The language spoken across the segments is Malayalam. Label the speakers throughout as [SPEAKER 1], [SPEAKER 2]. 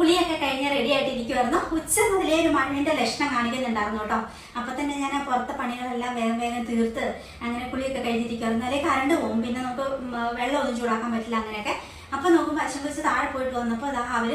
[SPEAKER 1] കുളിയൊക്കെ കഴിഞ്ഞ് റെഡി ആയിട്ടിരിക്കുമായിരുന്നു ഉച്ച മുതലേ ഒരു മണ്ണിന്റെ ലക്ഷണം കാണിക്കുന്നുണ്ടായിരുന്നു കേട്ടോ. അപ്പൊ തന്നെ ഞാൻ പുറത്തെ പണികളെല്ലാം വേഗം വേഗം തീർത്ത് അങ്ങനെ കുളിയൊക്കെ കഴിഞ്ഞിരിക്കുമായിരുന്നു അല്ലെങ്കിൽ കറണ്ട് പോകും പിന്നെ നമുക്ക് വെള്ളമൊന്നും ചൂടാക്കാൻ പറ്റില്ല അങ്ങനെയൊക്കെ. അപ്പൊ നോക്കുമ്പോൾ അച്ഛൻ കുറിച്ച് താഴെ പോയിട്ട് വന്നപ്പോൾ അതാ അവർ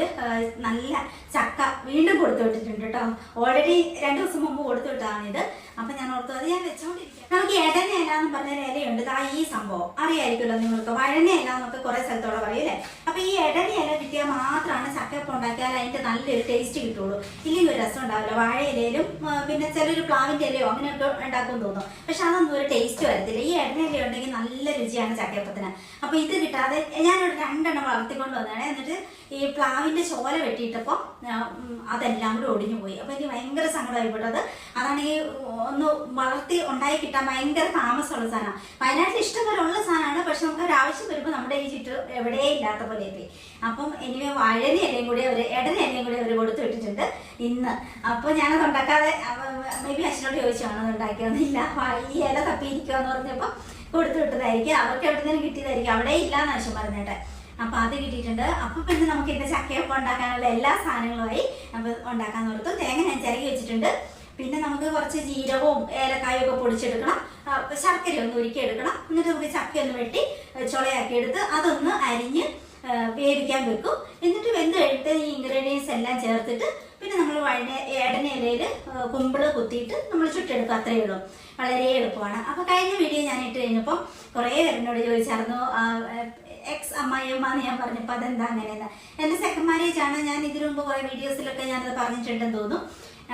[SPEAKER 1] നല്ല ചക്ക വീണ്ടും കൊടുത്തു വിട്ടിട്ടുണ്ട് കേട്ടോ. ഓൾറെഡി രണ്ടു ദിവസം മുമ്പ് കൊടുത്തു വിട്ടതാണിത് അപ്പൊ ഞാൻ ഓർത്തു അത് ഞാൻ വെച്ചോണ്ടിരിക്കാം. നമുക്ക് എടന ഇല എന്ന് പറഞ്ഞ ഇലയുണ്ട്. ദാ ഈ സംഭവം. അറിയായിരിക്കുമല്ലോ നിങ്ങൾക്ക്? വഴനയില എന്നൊക്കെ കുറെ സ്ഥലത്തോടെ അല്ലേ? അപ്പൊ ഈ ഇടനെ ഇല കിട്ടിയാൽ മാത്രമാണ് ചക്കയപ്പം ഉണ്ടാക്കിയാൽ അതിന്റെ നല്ലൊരു ടേസ്റ്റ് കിട്ടുള്ളൂ. ഇല്ലെങ്കിൽ ഒരു രസം ഉണ്ടാവില്ല. വാഴ ഇലയിലും ആ, പിന്നെ ചിലൊരു പ്ലാവിന്റെ ഇലയോ അങ്ങനെയൊക്കെ ഉണ്ടാക്കും തോന്നും പക്ഷെ അതൊന്നും ഒരു ടേസ്റ്റ് വരത്തില്ല. ഈ ഇല ഉണ്ടെങ്കിൽ നല്ല രുചിയാണ് ചക്കയപ്പത്തിന്. അപ്പൊ ഇത് കിട്ടാതെ ഞാനൊരു രണ്ടെണ്ണം വളർത്തിക്കൊണ്ട് വന്നതാണ്. എന്നിട്ട് ഈ പ്ലാവിന്റെ ചോല വെട്ടിയിട്ടപ്പോൾ അതെല്ലാം കൂടി ഒടിഞ്ഞു പോയി അപ്പൊ എനിക്ക് ഭയങ്കര സങ്കടമായി പെട്ടത്. അതാണെങ്കിൽ ഒന്ന് വളർത്തി ഉണ്ടായി കിട്ടാൻ ഭയങ്കര താമസമുള്ള സാധനമാണ് വയനാട്ടിൽ ഇഷ്ടംപോലെ ഉള്ള സാധനമാണ് പക്ഷെ നമുക്ക് ഒരു ആവശ്യം വരുമ്പോൾ നമ്മുടെ ഈ ചുറ്റും എവിടെയേ ഇല്ലാത്ത പോലെ പോയി. അപ്പം എനിവേ വഴന ഇലയും കൂടി അവർ ഇടന ഇലയും കൂടി അവർ കൊടുത്തു വിട്ടിട്ടുണ്ട് ഇന്ന്. അപ്പോൾ ഞാനത് ഉണ്ടാക്കാതെ മേ ബി അച്ഛനോട് ചോദിച്ചാണ് അത് ഉണ്ടാക്കിയൊന്നുമില്ല ഈ ഇല തപ്പിയിരിക്കുക എന്ന് പറഞ്ഞപ്പോൾ കൊടുത്തു വിട്ടതായിരിക്കും. അവർക്ക് എവിടെ നിന്നും കിട്ടിയതായിരിക്കും. അവിടെ ഇല്ലാന്ന് അച്ഛൻ പറഞ്ഞേട്ടെ. അപ്പൊ അത് കിട്ടിയിട്ടുണ്ട്. അപ്പൊ പിന്നെ നമുക്ക് ഇന്ന് ചക്കയൊക്കെ ഉണ്ടാക്കാനുള്ള എല്ലാ സാധനങ്ങളുമായി നമ്മൾ ഉണ്ടാക്കാൻ നിർത്തും തേങ്ങ ഞാൻ ചിരകി വെച്ചിട്ടുണ്ട്. പിന്നെ നമുക്ക് കുറച്ച് ജീരകവും ഏലക്കായും ഒക്കെ പൊടിച്ചെടുക്കണം. ശർക്കര ഒന്ന് ഉരുക്കി എടുക്കണം. എന്നിട്ട് നമുക്ക് ചക്ക ഒന്ന് വെട്ടി ചുളയാക്കി എടുത്ത് അതൊന്ന് അരിഞ്ഞ് വേവിക്കാൻ വെക്കും. എന്നിട്ട് വെന്ത് കഴിഞ്ഞിട്ട് ഈ ഇൻഗ്രീഡിയൻസ് എല്ലാം ചേർത്തിട്ട് പിന്നെ നമ്മൾ വഴ ഏടന ഇലയിൽ കുമ്പിൾ കുത്തിയിട്ട് നമ്മൾ ചുട്ടെടുക്കും. അത്രയേ ഉള്ളൂ. വളരെ എളുപ്പമാണ്. അപ്പൊ കഴിഞ്ഞ വീഡിയോ ഞാൻ ഇട്ട് കഴിഞ്ഞപ്പോൾ കുറേ പേരെന്നോട് ചോദിച്ചായിരുന്നു എക്സ് അമ്മായിയമ്മാന്ന് ഞാൻ പറഞ്ഞപ്പോൾ അതെന്താ അങ്ങനെയെന്ന്. എന്റെ സെക്കൻഡ് മാരേജ് ആണ്. ഞാൻ ഇതിനു മുമ്പ് കുറേ വീഡിയോസിലൊക്കെ ഞാനത് പറഞ്ഞിട്ടുണ്ടെന്ന് തോന്നുന്നു.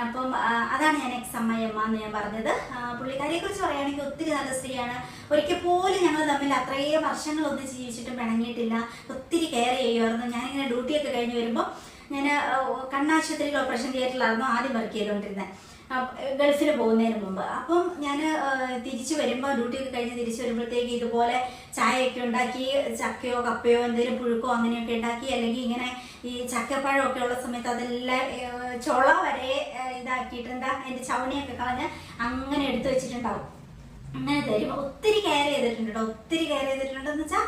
[SPEAKER 1] അപ്പം അതാണ് ഞാൻ എക്സ് എം എന്ന് ഞാൻ പറഞ്ഞത്. പുള്ളിക്കാരിയെ കുറിച്ച് പറയുകയാണെങ്കിൽ ഒത്തിരി നല്ല സ്ത്രീയാണ്. ഒരിക്കൽ പോലും ഞങ്ങൾ തമ്മിൽ അത്രയും വർഷങ്ങൾ ഒന്നിച്ച് ജീവിച്ചിട്ടും പിണങ്ങിയിട്ടില്ല. ഒത്തിരി കെയർ ചെയ്യുമായിരുന്നു. ഞാനിങ്ങനെ ഡ്യൂട്ടിയൊക്കെ കഴിഞ്ഞ് വരുമ്പോൾ ഞാൻ കണ്ണാശുപത്രിയിൽ ഓപ്പറേഷൻ തിയേറ്ററിലായിരുന്നു ആദ്യം വർക്ക് ചെയ്തുകൊണ്ടിരുന്നത് ഗൾഫിൽ പോകുന്നതിന് മുമ്പ്. അപ്പം ഞാൻ തിരിച്ചു വരുമ്പോൾ ഡ്യൂട്ടിയൊക്കെ കഴിഞ്ഞ് തിരിച്ചു വരുമ്പോഴത്തേക്ക് ഇതുപോലെ ചായയൊക്കെ ഉണ്ടാക്കി ചക്കയോ കപ്പയോ എന്തെങ്കിലും പുഴുക്കോ അങ്ങനെയൊക്കെ ഉണ്ടാക്കി അല്ലെങ്കിൽ ഇങ്ങനെ ഈ ചക്കപ്പഴമൊക്കെ ഉള്ള സമയത്ത് അതെല്ലാം ചുള വരെ ഇതാക്കിയിട്ടുണ്ട് അതിന്റെ ചവണിയൊക്കെ കളഞ്ഞ് അങ്ങനെ എടുത്തു വെച്ചിട്ടുണ്ടാവും. അങ്ങനെ തരും. ഒത്തിരി കെയർ ചെയ്തിട്ടുണ്ട് കേട്ടോ. ഒത്തിരി കെയർ ചെയ്തിട്ടുണ്ടെന്ന് വെച്ചാൽ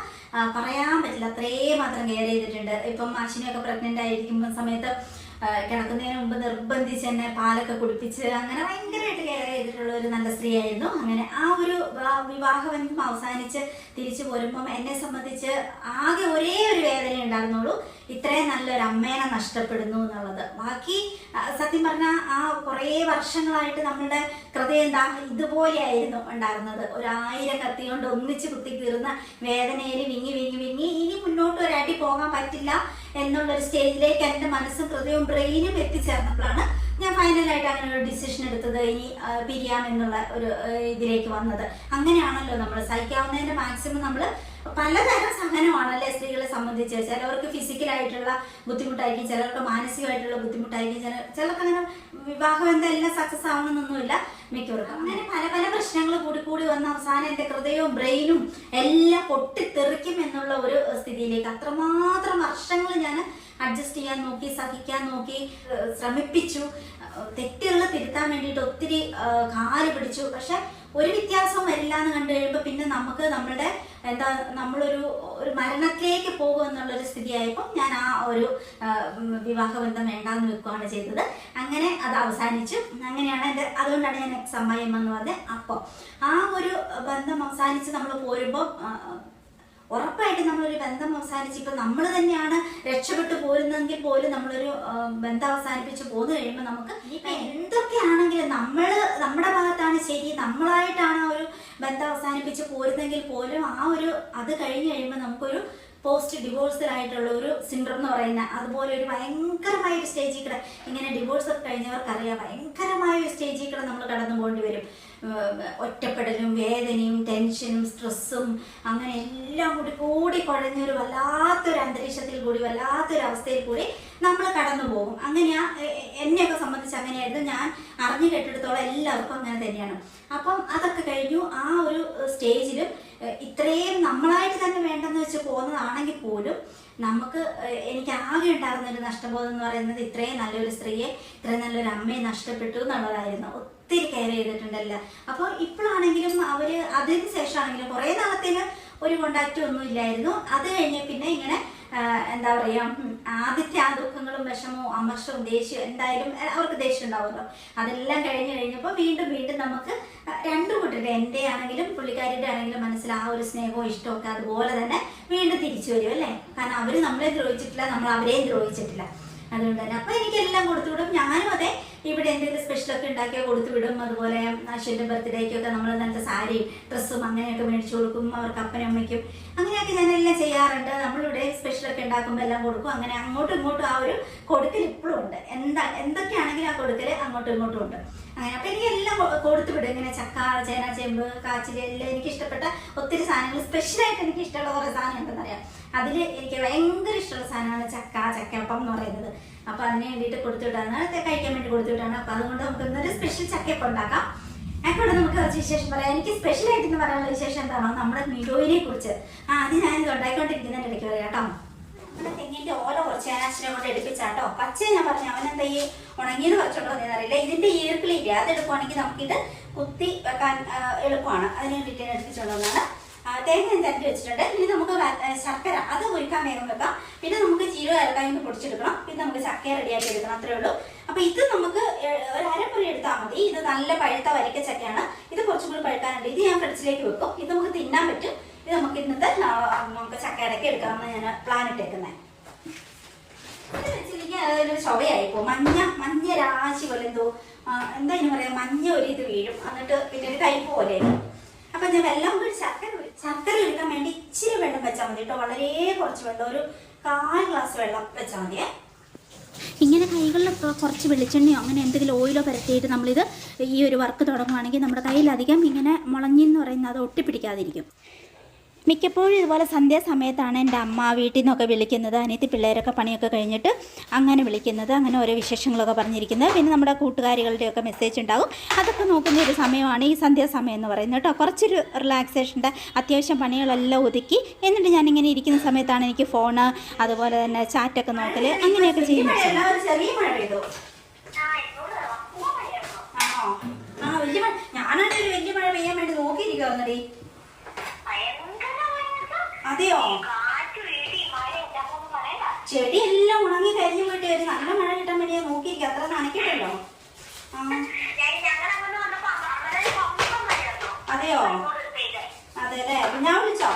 [SPEAKER 1] പറയാൻ പറ്റില്ല. അത്രയും മാത്രം കെയർ ചെയ്തിട്ടുണ്ട്. ഇപ്പം അശ്വിനിയൊക്കെ പ്രഗ്നന്റ് ആയിരിക്കുമ്പോൾ സമയത്ത് കിടക്കുന്നതിന് മുമ്പ് നിർബന്ധിച്ച് എന്നെ പാലൊക്കെ കുടിപ്പിച്ച് അങ്ങനെ ഭയങ്കരമായിട്ട് കെയർ ചെയ്തിട്ടുള്ള ഒരു നല്ല സ്ത്രീയായിരുന്നു. അങ്ങനെ ആ ഒരു വിവാഹം അവസാനിച്ച് തിരിച്ചു പോരുമ്പം എന്നെ സംബന്ധിച്ച് ആകെ ഒരേ ഒരു വേദന ഉണ്ടായിരുന്നുള്ളൂ. ഇത്രയും നല്ലൊരു അമ്മേനെ നഷ്ടപ്പെടുന്നു എന്നുള്ളത്. ബാക്കി സത്യം പറഞ്ഞാൽ ആ കുറേ വർഷങ്ങളായിട്ട് നമ്മളുടെ ഹൃദയം എന്താ ഇതുപോലെയായിരുന്നു ഉണ്ടായിരുന്നത്. ഒരായിരം കത്തി കൊണ്ട് ഒന്നിച്ച് കുത്തി കീറുന്ന വേദനയിൽ വിങ്ങി വിങ്ങി വിങ്ങി ഇനി മുന്നോട്ട് ഒരടി പോകാൻ പറ്റില്ല. എന്നുള്ളൊരു സ്റ്റേജിലേക്ക് എന്റെ മനസ്സും ഹൃദയവും ബ്രെയിനും എത്തിച്ചേർന്നപ്പോഴാണ് ഞാൻ ഫൈനലായിട്ട് അങ്ങനെ ഒരു ഡിസിഷൻ എടുത്തത് ഇനി പിരിയാം എന്നുള്ള ഒരു ഇതിലേക്ക് വന്നത്. അങ്ങനെയാണല്ലോ നമ്മൾ സഹിക്കാവുന്നതിന്റെ മാക്സിമം നമ്മൾ പലതരം സഹനമാണ് അല്ലെ സ്ത്രീകളെ സംബന്ധിച്ച്? ചിലവർക്ക് ഫിസിക്കലായിട്ടുള്ള ബുദ്ധിമുട്ടായിരിക്കും ചിലർക്ക് മാനസികമായിട്ടുള്ള ബുദ്ധിമുട്ടായിരിക്കും ചില ചിലർക്ക് അങ്ങനെ വിവാഹബന്ധം എല്ലാം സക്സസ് ആവണമെന്നൊന്നുമില്ല മിക്കവർക്കും. അങ്ങനെ പല പല പ്രശ്നങ്ങൾ കൂടി കൂടി വന്ന അവസാനം എന്റെ ഹൃദയവും ബ്രെയിനും എല്ലാം പൊട്ടിത്തെറിക്കും എന്നുള്ള ഒരു സ്ഥിതിയിലേക്ക് അത്രമാത്രം വർഷങ്ങൾ ഞാൻ അഡ്ജസ്റ്റ് ചെയ്യാൻ നോക്കി സഹിക്കാൻ നോക്കി ശ്രമിപ്പിച്ചു. തെറ്റുകൾ തിരുത്താൻ വേണ്ടിയിട്ട് ഒത്തിരി കാൽ പിടിച്ചു. പക്ഷെ ഒരു വ്യത്യാസവും വരില്ല എന്ന് കണ്ടു കഴിയുമ്പോൾ പിന്നെ നമുക്ക് നമ്മുടെ എന്താ നമ്മളൊരു ഒരു മരണത്തിലേക്ക് പോകും എന്നുള്ളൊരു സ്ഥിതിയായപ്പോൾ ഞാൻ ആ ഒരു വിവാഹ ബന്ധം വിവാഹബന്ധം വേണ്ടാന്ന് വെക്കുകയാണ് ചെയ്തത്. അങ്ങനെ അത് അവസാനിച്ചു. അങ്ങനെയാണ് എന്റെ അതുകൊണ്ടാണ് ഞാൻ എക്സ് അമ്മായി എന്ന് പറഞ്ഞത്. അപ്പോൾ ആ ഒരു ബന്ധം അവസാനിച്ച് നമ്മൾ പോരുമ്പോൾ ഉറപ്പായിട്ടും നമ്മളൊരു ബന്ധം അവസാനിച്ച് ഇപ്പൊ നമ്മൾ തന്നെയാണ് രക്ഷപ്പെട്ടു പോരുന്നെങ്കിൽ പോലും നമ്മളൊരു ബന്ധം അവസാനിപ്പിച്ച് പോന്നു കഴിയുമ്പോൾ നമുക്ക് എന്തൊക്കെ എന്തൊക്കെയാണെങ്കിലും നമ്മൾ നമ്മുടെ ഭാഗത്താണ് ശരി നമ്മളായിട്ടാണ് ആ ഒരു ബന്ധം അവസാനിപ്പിച്ച് പോരുന്നെങ്കിൽ പോലും ആ ഒരു അത് കഴിഞ്ഞ് കഴിയുമ്പോൾ നമുക്കൊരു പോസ്റ്റ് ഡിവോഴ്സിലായിട്ടുള്ള ഒരു സിൻഡ്രം എന്ന് പറയുന്ന അതുപോലെ ഒരു ഭയങ്കരമായ ഒരു സ്റ്റേജിൽ കൂടെ ഇങ്ങനെ ഡിവോഴ്സ് ഒക്കെ കഴിഞ്ഞവർക്കറിയാം ഭയങ്കരമായ ഒരു സ്റ്റേജിൽ കൂടെ നമ്മൾ കടന്നു പോകേണ്ടി വരും. ഒറ്റപ്പെടലും വേദനയും ടെൻഷനും സ്ട്രെസ്സും അങ്ങനെ എല്ലാം കൂടി കൂടി കുഴഞ്ഞൊരു വല്ലാത്തൊരു അന്തരീക്ഷത്തിൽ കൂടി വല്ലാത്തൊരു അവസ്ഥയിൽ കൂടി നമ്മൾ കടന്നു പോകും. അങ്ങനെയാ എന്നെയൊക്കെ സംബന്ധിച്ച് അങ്ങനെയായിരുന്നു. ഞാൻ അറിഞ്ഞു കേട്ടിടത്തോളം എല്ലാവർക്കും അങ്ങനെ തന്നെയാണ്. അപ്പം അതൊക്കെ കഴിഞ്ഞു. ആ ഒരു സ്റ്റേജിൽ ഇത്രയും നമ്മളായിട്ട് തന്നെ വേണ്ടെന്ന് വെച്ച് പോകുന്നതാണെങ്കിൽ പോലും നമുക്ക് എനിക്ക് ആകെ ഉണ്ടാകുന്ന ഒരു നഷ്ടബോധം എന്ന് പറയുന്നത് ഇത്രയും നല്ലൊരു സ്ത്രീയെ ഇത്രയും നല്ലൊരു അമ്മയെ നഷ്ടപ്പെട്ടു എന്നുള്ളതായിരുന്നു. ഒത്തിരി കെയർ ചെയ്തിട്ടുണ്ടല്ലോ. അപ്പോൾ ഇപ്പോഴാണെങ്കിലും അവർ അതിന് ശേഷമാണെങ്കിലും കുറേ നാളത്തേന് ഒരു കോണ്ടാക്റ്റും ഒന്നും ഇല്ലായിരുന്നു. അത് കഴിഞ്ഞ് പിന്നെ ഇങ്ങനെ എന്താ പറയാ ആദ്യത്തെ ആ ദുഃഖങ്ങളും വിഷമവും അമർഷവും ദേഷ്യവും എന്തായാലും അവർക്ക് ദേഷ്യം ഉണ്ടാവുമല്ലോ. അതെല്ലാം കഴിഞ്ഞു കഴിഞ്ഞപ്പോൾ വീണ്ടും വീണ്ടും നമുക്ക് രണ്ടു കൂട്ടരുടെ എന്റെ ആണെങ്കിലും പുള്ളിക്കാരിയുടെ ആണെങ്കിലും മനസ്സിൽ ആ ഒരു സ്നേഹവും ഇഷ്ടവും ഇഷ്ടമൊക്കെ അതുപോലെ തന്നെ വീണ്ടും തിരിച്ചു വരും അല്ലേ? കാരണം അവർ നമ്മളെ ദ്രോഹിച്ചിട്ടില്ല നമ്മൾ അവരെയും ദ്രോഹിച്ചിട്ടില്ല. അതുകൊണ്ട് തന്നെ. അപ്പൊ എനിക്ക് എല്ലാം കൊടുത്തു വിടും ഞാനും അതെ ഇവിടെ എന്തെങ്കിലും സ്പെഷ്യലൊക്കെ ഉണ്ടാക്കിയാൽ കൊടുത്തു വിടും. അതുപോലെ അശ്വിന്റെ ബർത്ത്ഡേക്കൊക്കെ നമ്മൾ നല്ല സാരിയും ഡ്രസ്സും അങ്ങനെയൊക്കെ മേടിച്ചു കൊടുക്കും. അവർക്ക് അപ്പനും അമ്മയ്ക്കും അങ്ങനെയൊക്കെ എല്ലാം ചെയ്യാറുണ്ട്. നമ്മളിവിടെ സ്പെഷ്യലൊക്കെ ഉണ്ടാക്കുമ്പോൾ എല്ലാം കൊടുക്കും. അങ്ങനെ അങ്ങോട്ടും ഇങ്ങോട്ടും ആ ഒരു കൊടുക്കൽ ഇപ്പോഴും ഉണ്ട്. എന്താ എന്തൊക്കെയാണെങ്കിലും ആ കൊടുക്കൽ അങ്ങോട്ടും ഇങ്ങോട്ടും ഉണ്ട്. അങ്ങനെ അപ്പൊ എനിക്ക് എല്ലാം കൊടുത്തു വിടും. ഇങ്ങനെ ചക്ക ചേന ചേമ്പ് കാച്ചിൽ എല്ലാം എനിക്ക് ഇഷ്ടപ്പെട്ട ഒത്തിരി സാധനങ്ങൾ. സ്പെഷ്യലായിട്ട് എനിക്ക് ഇഷ്ടമുള്ള കുറേ സാധനം ഉണ്ടെന്നറിയാം അതിൽ എനിക്ക് ഭയങ്കര ഇഷ്ടമുള്ള സാധനമാണ് ചക്ക ചക്കയപ്പം എന്ന് പറയുന്നത്. അപ്പൊ അതിന് വേണ്ടിയിട്ട് കൊടുത്തുവിട്ടാണ് കഴിക്കാൻ വേണ്ടി കൊടുത്തുവിട്ടാണ് അപ്പൊ അതുകൊണ്ട് നമുക്ക് ഇന്നൊരു സ്പെഷ്യൽ ചക്കയപ്പം ഉണ്ടാക്കാം. അപ്പോൾ നമുക്ക് കുറച്ച് വിശേഷം പറയാം. എനിക്ക് സ്പെഷ്യൽ ആയിട്ട് ഇന്ന് പറയാനുള്ള വിശേഷം എന്താണോ നമ്മുടെ മിഡോയിനെ കുറിച്ച്. ആ അത് ഞാൻ ഇത് ഉണ്ടായിക്കൊണ്ടിരിക്കുന്നതിന്റെ ഇടയ്ക്ക് പറയാം കേട്ടോ. നമ്മുടെ തെങ്ങിന്റെ ഓല കുറച്ച് ഞാൻ അച്ഛനെ കൊണ്ട് എടുപ്പിച്ചാട്ടോ. പച്ച ഞാൻ പറഞ്ഞു അവൻ എന്താ ഈ ഉണങ്ങിയത് കുറച്ചുണ്ടോ എന്ന് അറിയില്ല. ഇതിന്റെ ഈർക്കിളില്ല അത് എടുക്കുവാണെങ്കിൽ നമുക്കിത് കുത്തി വെക്കാൻ എളുപ്പമാണ്. അതിന് വേണ്ടിയിട്ട് എടുപ്പിച്ചുകൊണ്ടുവന്നാണ് തേങ്ങ തരട്ടി വെച്ചിട്ടുണ്ട്. ഇനി നമുക്ക് ശർക്കര അത് ഒഴിക്കാൻ വേഗം വെക്കാം. പിന്നെ നമുക്ക് ജീരക ഇറക്കാൻ ഒന്ന് പൊടിച്ചെടുക്കണം. പിന്നെ നമുക്ക് ചക്ക റെഡിയാക്കി എടുക്കണം. അത്രേ ഉള്ളൂ. അപ്പൊ ഇത് നമുക്ക് ഒരു അരപ്പൊരി എടുത്താൽ മതി. ഇത് നല്ല പഴുത്ത വരയ്ക്ക ചക്കയാണ്. ഇത് കുറച്ചും കൂടി പഴുക്കാനുണ്ട്. ഇത് ഞാൻ ഫ്രിഡ്ജിലേക്ക് വെക്കും. ഇത് നമുക്ക് തിന്നാൻ പറ്റും. ഇത് നമുക്ക് ഇന്നത്തെ നമുക്ക് ചക്ക ഇടയ്ക്ക് എടുക്കാമെന്ന് ഞാൻ പ്ലാൻ ഇട്ടേക്കുന്നത് ഇത് വെച്ചില്ലെങ്കിൽ അതൊരു ചൊവയായി പോകും മഞ്ഞ മഞ്ഞ രാശി പോലെ എന്തോ എന്താ ഇനി പറയാ? മഞ്ഞ ഒരു ഇത് വീഴും. എന്നിട്ട് പിന്നെ ഒരു കയ്പ് പോലെ ആയിരിക്കും. അപ്പൊ ഞാൻ വെള്ളം കൂടി ശർക്കര ശർക്കര എടുക്കാൻ വേണ്ടി ഇച്ചിരി വെള്ളം വെച്ചാൽ മതി കേട്ടോ. വളരെ കുറച്ച് വെള്ളം ഒരു കാൽ ഗ്ലാസ് വെള്ളം വെച്ചാൽ മതിയേ. ഇങ്ങനെ കൈകളിലൊക്കെ കുറച്ച് വെളിച്ചെണ്ണയോ അങ്ങനെ എന്തെങ്കിലും ഓയിലോ പരത്തിയിട്ട് നമ്മളിത് ഈ ഒരു വർക്ക് തുടങ്ങുകയാണെങ്കിൽ നമ്മുടെ കയ്യിലധികം ഇങ്ങനെ മുളഞ്ഞെന്ന് പറയുന്നത് അത് ഒട്ടിപ്പിടിക്കാതിരിക്കും. മിക്കപ്പോഴും ഇതുപോലെ സന്ധ്യാസമയത്താണ് എന്റെ അമ്മ വീട്ടിൽ നിന്നൊക്കെ വിളിക്കുന്നത് അനിയത്തി പിള്ളേരൊക്കെ പണിയൊക്കെ കഴിഞ്ഞിട്ട് അങ്ങനെ വിളിക്കുന്നത് അങ്ങനെ ഓരോ വിശേഷങ്ങളൊക്കെ പറഞ്ഞിരിക്കുന്നത്. പിന്നെ നമ്മുടെ കൂട്ടുകാരികളുടെയൊക്കെ മെസ്സേജ് ഉണ്ടാകും അതൊക്കെ നോക്കുന്ന ഒരു സമയമാണ് ഈ സന്ധ്യാസമയം എന്ന് പറയുന്നത് കേട്ടോ. കുറച്ചൊരു റിലാക്സേഷന്റെ അത്യാവശ്യം പണികളെല്ലാം ഒതുക്കി എന്നിട്ട് ഞാനിങ്ങനെ ഇരിക്കുന്ന സമയത്താണ് എനിക്ക് ഫോണ് അതുപോലെ തന്നെ ചാറ്റൊക്കെ നോക്കൽ അങ്ങനെയൊക്കെ ചെയ്യുന്നത്. ഞാനാണെങ്കിൽ വലിയ മഴ പെയ്യാൻ വേണ്ടി നോക്കിയിരിക്കുവായിരുന്നടി. അതെയോ? ചെടി എല്ലാം ഉണങ്ങി കരിഞ്ഞു പോയിട്ട് ഒരു നല്ല മഴ കിട്ടാൻ വേണ്ടി ഞാൻ നോക്കിയിരിക്കും. അത്ര നനക്കിട്ടല്ലോ അതെയോ? അതെ അല്ലേ ഞാൻ വിളിച്ചോ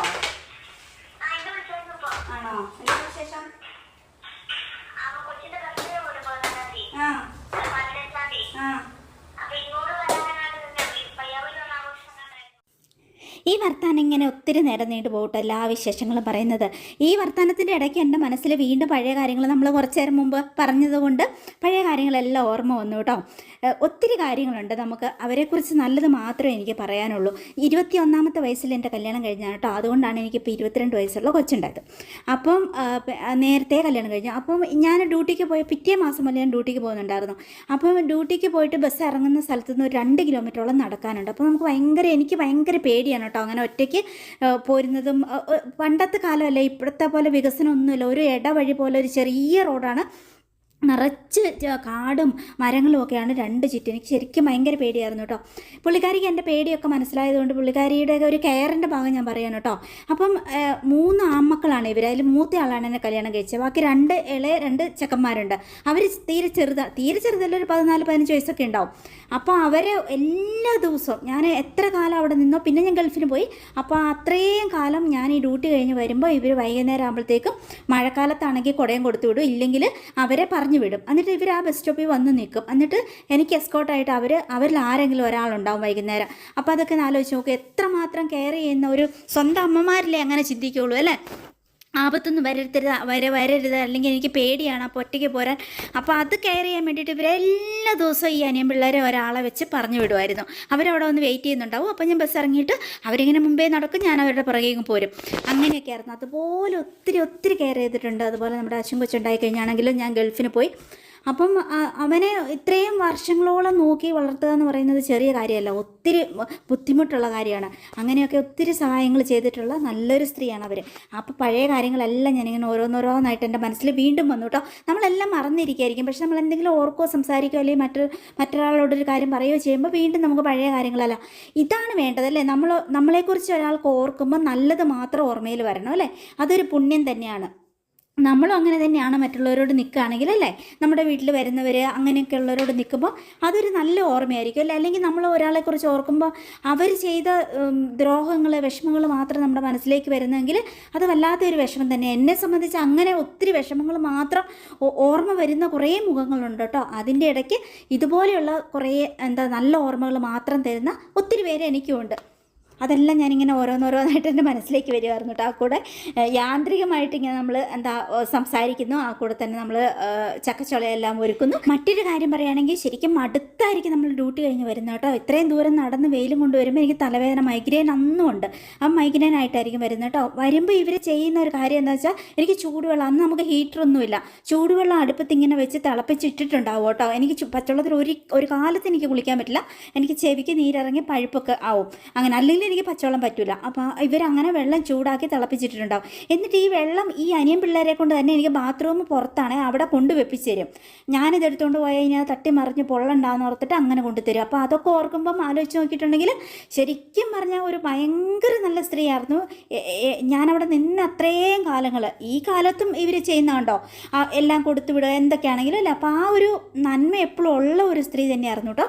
[SPEAKER 1] ആണോ എന്താ വിശേഷം ആ ആ ഈ വർത്താനം ഇങ്ങനെ ഒത്തിരി നേരം നീണ്ടു പോകട്ടെ എല്ലാ വിശേഷങ്ങളും പറയുന്നത്. ഈ വർത്താനത്തിന്റെ ഇടയ്ക്ക് എന്റെ മനസ്സിൽ വീണ്ടും പഴയ കാര്യങ്ങൾ നമ്മൾ കുറച്ച് നേരം മുമ്പ് പറഞ്ഞതുകൊണ്ട് പഴയ കാര്യങ്ങളെല്ലാം ഓർമ്മ വന്നു കേട്ടോ. ഒത്തിരി കാര്യങ്ങളുണ്ട് നമുക്ക് അവരെക്കുറിച്ച് നല്ലത് മാത്രമേ എനിക്ക് പറയാനുള്ളൂ. ഇരുപത്തി ഒന്നാമത്തെ വയസ്സിൽ എന്റെ കല്യാണം കഴിഞ്ഞാണ് കേട്ടോ. അതുകൊണ്ടാണ് എനിക്കിപ്പോൾ ഇരുപത്തിരണ്ട് വയസ്സുള്ള കൊച്ചുണ്ടായത്. അപ്പം നേരത്തെ കല്യാണം കഴിഞ്ഞു. അപ്പം ഞാൻ ഡ്യൂട്ടിക്ക് പോയ പിറ്റേ മാസം മുതൽ ഞാൻ ഡ്യൂട്ടിക്ക് പോകുന്നുണ്ടായിരുന്നു. അപ്പം ഡ്യൂട്ടിക്ക് പോയിട്ട് ബസ് ഇറങ്ങുന്ന സ്ഥലത്തുനിന്ന് ഒരു രണ്ട് കിലോമീറ്ററോളം നടക്കാനുണ്ട്. അപ്പോൾ നമുക്ക് ഭയങ്കര എനിക്ക് ഭയങ്കര പേടിയാണ് കേട്ടോ. അങ്ങനെ ഒറ്റയ്ക്ക് പോരുന്നതും പണ്ടത്തെ കാലമല്ല ഇപ്പോഴത്തെ പോലെ വികസനമൊന്നുമില്ല. ഒരു ഇടവഴി പോലെ ഒരു ചെറിയ റോഡാണ് നിറച്ച് കാടും മരങ്ങളും ഒക്കെയാണ് രണ്ട് ചുറ്റും. എനിക്ക് ശരിക്കും ഭയങ്കര പേടിയായിരുന്നു കേട്ടോ. പുള്ളിക്കാരിക്ക് എന്റെ പേടിയൊക്കെ മനസ്സിലായതുകൊണ്ട് പുള്ളിക്കാരിയുടെ ഒരു കെയറിന്റെ ഭാഗം ഞാൻ പറയാൻ കേട്ടോ. അപ്പം മൂന്ന് ആമ്മക്കളാണ് ഇവർ അതിൽ മൂത്ത ആളാണ് എന്നെ കല്യാണം കഴിച്ചത്. ബാക്കി രണ്ട് ഇളയ രണ്ട് ചെക്കന്മാരുണ്ട്. അവർ തീരെ ചെറുത തീരെ ചെറുതല്ല ഒരു പതിനാല് പതിനഞ്ച് വയസ്സൊക്കെ ഉണ്ടാവും. അപ്പോൾ അവരെ എല്ലാ ദിവസവും ഞാൻ എത്ര കാലം അവിടെ നിന്നോ പിന്നെ ഞാൻ ഗൾഫിന് പോയി. അപ്പോൾ അത്രയും കാലം ഞാൻ ഈ ഡ്യൂട്ടി കഴിഞ്ഞ് വരുമ്പോൾ ഇവർ വൈകുന്നേരം ആകുമ്പോഴത്തേക്കും മഴക്കാലത്താണെങ്കിൽ കുടയും കൊടുത്തു വിടും. ഇല്ലെങ്കിൽ അവരെ പറഞ്ഞു വിടും. എന്നിട്ട് ഇവർ ആ ബസ് സ്റ്റോപ്പിൽ വന്ന് നിൽക്കും. എന്നിട്ട് എനിക്ക് എസ്കോട്ടായിട്ട് അവർ അവരിൽ ആരെങ്കിലും ഒരാളുണ്ടാവും വൈകുന്നേരം. അപ്പോൾ അതൊക്കെ ആലോചിച്ച് നോക്കുക എത്രമാത്രം കെയർ ചെയ്യുന്ന ഒരു സ്വന്തം അമ്മമാരിലേ അങ്ങനെ ചിന്തിക്കുള്ളൂ അല്ലേ? ആപത്തൊന്നും വരരുത് വര വരരുത്. അല്ലെങ്കിൽ എനിക്ക് പേടിയാണ് അപ്പോൾ ഒറ്റയ്ക്ക് പോരാൻ. അപ്പോൾ അത് കെയർ ചെയ്യാൻ വേണ്ടിയിട്ട് ഇവരെല്ലാ ദിവസവും ഈ അനിയൻ പിള്ളേരെ ഒരാളെ വെച്ച് പറഞ്ഞു വിടുമായിരുന്നു. അവരവിടെ വന്ന് വെയിറ്റ് ചെയ്യുന്നുണ്ടാവും. അപ്പോൾ ഞാൻ ബസ് ഇറങ്ങിയിട്ട് അവരിങ്ങനെ മുമ്പേ നടക്കും ഞാൻ അവരുടെ പുറകേക്കും പോരും. അങ്ങനെയൊക്കെ ആയിരുന്നു. അതുപോലെ ഒത്തിരി ഒത്തിരി കെയർ ചെയ്തിട്ടുണ്ട്. അതുപോലെ നമ്മുടെ അച്ഛൻ കൊച്ചുണ്ടായി കഴിഞ്ഞാണെങ്കിലും ഞാൻ ഗൾഫിന് പോയി. അപ്പം അവനെ ഇത്രയും വർഷങ്ങളോളം നോക്കി വളർത്തുക എന്ന് പറയുന്നത് ചെറിയ കാര്യമല്ല. ഒത്തിരി ബുദ്ധിമുട്ടുള്ള കാര്യമാണ്. അങ്ങനെയൊക്കെ ഒത്തിരി സഹായങ്ങൾ ചെയ്തിട്ടുള്ള നല്ലൊരു സ്ത്രീയാണ് അവർ അപ്പോൾ പഴയ കാര്യങ്ങളെല്ലാം ഞാനിങ്ങനെ ഓരോന്നോരോന്നായിട്ട് എന്റെ മനസ്സിൽ വീണ്ടും വന്നു കേട്ടോ. നമ്മളെല്ലാം മറന്നിരിക്കുകയായിരിക്കും പക്ഷെ നമ്മൾ എന്തെങ്കിലും ഓർക്കോ സംസാരിക്കോ അല്ലെങ്കിൽ മറ്റൊരു മറ്റൊരാളോടൊരു കാര്യം പറയുകയോ ചെയ്യുമ്പോൾ വീണ്ടും നമുക്ക് പഴയ കാര്യങ്ങളല്ല. ഇതാണ് വേണ്ടത് അല്ലേ? നമ്മൾ നമ്മളെക്കുറിച്ച് ഒരാൾക്ക് ഓർക്കുമ്പോൾ നല്ലത് മാത്രം ഓർമ്മയിൽ വരണം അല്ലേ? അതൊരു പുണ്യം തന്നെയാണ്. നമ്മളും അങ്ങനെ തന്നെയാണ് മറ്റുള്ളവരോട് നിൽക്കുകയാണെങ്കിൽ അല്ലേ? നമ്മുടെ വീട്ടിൽ വരുന്നവർ അങ്ങനെയൊക്കെ ഉള്ളവരോട് നിൽക്കുമ്പോൾ അതൊരു നല്ല ഓർമ്മയായിരിക്കും അല്ലേ? അല്ലെങ്കിൽ നമ്മൾ ഒരാളെക്കുറിച്ച് ഓർക്കുമ്പോൾ അവർ ചെയ്ത ദ്രോഹങ്ങൾ വിഷമങ്ങൾ മാത്രം നമ്മുടെ മനസ്സിലേക്ക് വരുന്നെങ്കിൽ അത് വല്ലാത്തൊരു വിഷമം തന്നെ. എന്നെ സംബന്ധിച്ച് അങ്ങനെ ഒത്തിരി വിഷമങ്ങൾ മാത്രം ഓർമ്മ വരുന്ന കുറേ മുഖങ്ങളുണ്ട് കേട്ടോ. അതിന്റെ ഇടയ്ക്ക് ഇതുപോലെയുള്ള കുറേ എന്താ നല്ല ഓർമ്മകൾ മാത്രം തരുന്ന ഒത്തിരി പേര് എനിക്കുമുണ്ട്. അതെല്ലാം ഞാനിങ്ങനെ ഓരോന്നോരോന്നായിട്ട് എന്റെ മനസ്സിലേക്ക് വരുമായിരുന്നു കേട്ടോ. ആ കൂടെ യാന്ത്രികമായിട്ട് ഇങ്ങനെ നമ്മൾ എന്താ സംസാരിക്കുന്നു. ആ കൂടെ തന്നെ നമ്മൾ ചക്കച്ചുളയെല്ലാം ഒരുക്കുന്നു. മറ്റൊരു കാര്യം പറയുകയാണെങ്കിൽ ശരിക്കും അടുത്തായിരിക്കും നമ്മൾ ഡ്യൂട്ടി കഴിഞ്ഞ് വരുന്നത് കേട്ടോ. ഇത്രയും ദൂരം നടന്ന് വെയിലും കൊണ്ടുവരുമ്പോൾ എനിക്ക് തലവേദന മൈഗ്രെയിൻ അന്നും ഉണ്ട്. ആ മൈഗ്രെയിൻ ആയിട്ടായിരിക്കും വരുന്നത് കേട്ടോ. വരുമ്പോൾ ഇവർ ചെയ്യുന്ന ഒരു കാര്യം എന്താ വെച്ചാൽ എനിക്ക് ചൂടുവെള്ളം അന്ന് നമുക്ക് ഹീറ്ററൊന്നുമില്ല ചൂടുവെള്ളം അടുപ്പത്ത് ഇങ്ങനെ വെച്ച് തിളപ്പിച്ചിട്ടിട്ടുണ്ടാവും കേട്ടോ. എനിക്ക് പച്ചവെള്ളത്തിൽ ഒരു ഒരു കാലത്ത് എനിക്ക് കുളിക്കാൻ പറ്റില്ല. എനിക്ക് ചെവിക്ക് നീരിറങ്ങി പഴുപ്പൊക്കെ ആവും. അങ്ങനെ അല്ലെങ്കിൽ എനിക്ക് പച്ചവെള്ളം പറ്റില്ല അപ്പോൾ ഇവരങ്ങനെ വെള്ളം ചൂടാക്കി തിളപ്പിച്ചിട്ടുണ്ടാവും എന്നിട്ട് ഈ വെള്ളം ഈ അനിയൻ പിള്ളേരെ കൊണ്ട് തന്നെ എനിക്ക് ബാത്റൂം പുറത്താണ് അവിടെ കൊണ്ട് വെപ്പിച്ച് തരും ഞാനിത് എടുത്തുകൊണ്ട് പോയാൽ ഇനി തട്ടി മറിഞ്ഞ് പൊള്ളണ്ടാന്ന് ഓർത്തിട്ട് അങ്ങനെ കൊണ്ടുതരും അപ്പോൾ അതൊക്കെ ഓർക്കുമ്പം ആലോചിച്ച് നോക്കിയിട്ടുണ്ടെങ്കിൽ ശരിക്കും പറഞ്ഞാൽ ഒരു ഭയങ്കര നല്ല സ്ത്രീയായിരുന്നു. ഞാനവിടെ നിന്ന് അത്രയും കാലങ്ങൾ ഈ കാലത്തും ഇവർ ചെയ്യുന്നുണ്ടോ എല്ലാം കൊടുത്തു വിടുക എന്തൊക്കെയാണെങ്കിലും അല്ല. അപ്പോൾ ആ ഒരു നന്മ എപ്പോഴും ഉള്ള ഒരു സ്ത്രീ തന്നെയായിരുന്നു കേട്ടോ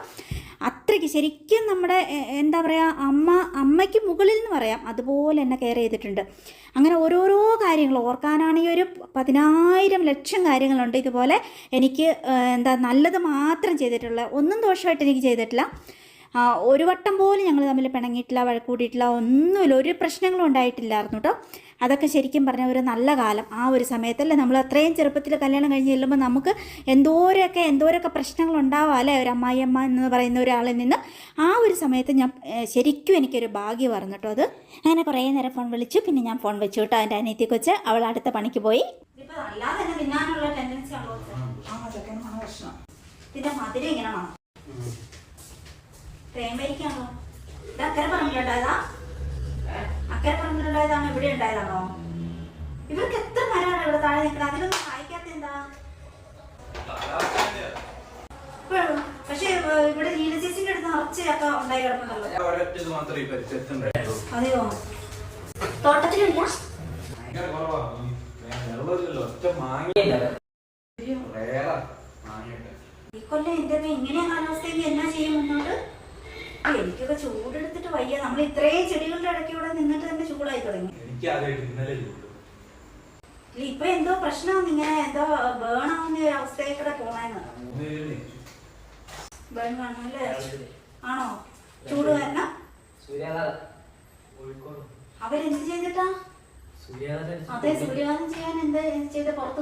[SPEAKER 1] അത്രയ്ക്ക് ശരിക്കും നമ്മുടെ എന്താ പറയുക അമ്മ അമ്മയ്ക്ക് മുകളിൽ എന്ന് പറയാം. അതുപോലെ തന്നെ കെയർ ചെയ്തിട്ടുണ്ട്. അങ്ങനെ ഓരോരോ കാര്യങ്ങൾ ഓർക്കാനാണെങ്കിൽ ഒരു പതിനായിരം ലക്ഷം കാര്യങ്ങളുണ്ട്. ഇതുപോലെ എനിക്ക് എന്താ നല്ലത് മാത്രം ചെയ്തിട്ടുള്ള ഒന്നും ദോഷമായിട്ട് എനിക്ക് ചെയ്തിട്ടില്ല. ഒരു വട്ടം പോലും ഞങ്ങൾ തമ്മിൽ പിണങ്ങിയിട്ടില്ല വഴക്കൂടിയിട്ടില്ല ഒന്നുമില്ല. ഒരു പ്രശ്നങ്ങളും ഉണ്ടായിട്ടില്ലായിരുന്നു കേട്ടോ അതൊക്കെ ശരിക്കും പറഞ്ഞ ഒരു നല്ല കാലം. ആ ഒരു സമയത്തല്ലേ നമ്മൾ അത്രയും ചെറുപ്പത്തിൽ കല്യാണം കഴിഞ്ഞ് ചെല്ലുമ്പോൾ നമുക്ക് എന്തോരൊക്കെ എന്തോരൊക്കെ പ്രശ്നങ്ങൾ ഉണ്ടാവാം അല്ലേ? ഒരു അമ്മായിയമ്മ എന്ന് പറയുന്ന ഒരാളിൽ നിന്ന് ആ ഒരു സമയത്ത് ഞാൻ ശരിക്കും എനിക്കൊരു ഭാഗ്യമായിരുന്നു കേട്ടോ അത്. അങ്ങനെ കുറേ നേരം ഫോൺ വിളിച്ചു. പിന്നെ ഞാൻ ഫോൺ വെച്ചു കേട്ടോ എന്റെ അനിയത്തി കൊച്ച്. അവൾ അടുത്ത പണിക്ക് പോയി. പിന്നെ മധുര ഇങ്ങനെ തേമ്പരിക്കാണോ ഇത് അക്കരെ പറമ്പിലുണ്ടായതാ? അക്കരെ പറമ്പിലുണ്ടായതാണോ ഇവിടെ ഉണ്ടായതാണോ? ഇവർക്ക് എത്ര മരമാണ് ഇവിടെ താഴെ നിൽക്കുന്നത്? അതിലൊന്നും സഹായിക്കാത്ത എന്താ? പക്ഷേ ഇവിടെ ലീല ചേച്ചിന്റെ അടുത്ത് നിറച്ച് ചക്ക ഉണ്ടായി കിടപ്പുണ്ടല്ലോ. അതെയോ? തോട്ടത്തിലില്ല.
[SPEAKER 2] ഈ
[SPEAKER 1] കൊല്ലം ഇങ്ങനെയാ ഇങ്ങനെ കാലാവസ്ഥയിൽ എന്നാ ചെയ്യും മുന്നോട്ട് എനിക്കൊക്കെ ചൂടെടുത്തിട്ട് വയ്യ. നമ്മൾ ഇത്രയും ചെടികളുടെ ഇടയ്ക്ക് ഇവിടെ നിന്നിട്ട് തന്നെ ചൂടായി തുടങ്ങി. ഇല്ല, ഇപ്പൊ എന്തോ പ്രശ്നമാണ് ഇങ്ങനെ എന്തോ ബേൺ ആവുന്ന ഒരു അവസ്ഥയിൽ കൂടെ പോണെന്ന്. ബേൺ ആണോ? ചൂട് കാരണം? അവരെന്ത് ചെയ്തിട്ടാ? അതെ സൂര്യാഘാതം ചെയ്യാൻ എന്ത് ചെയ്ത പുറത്ത്.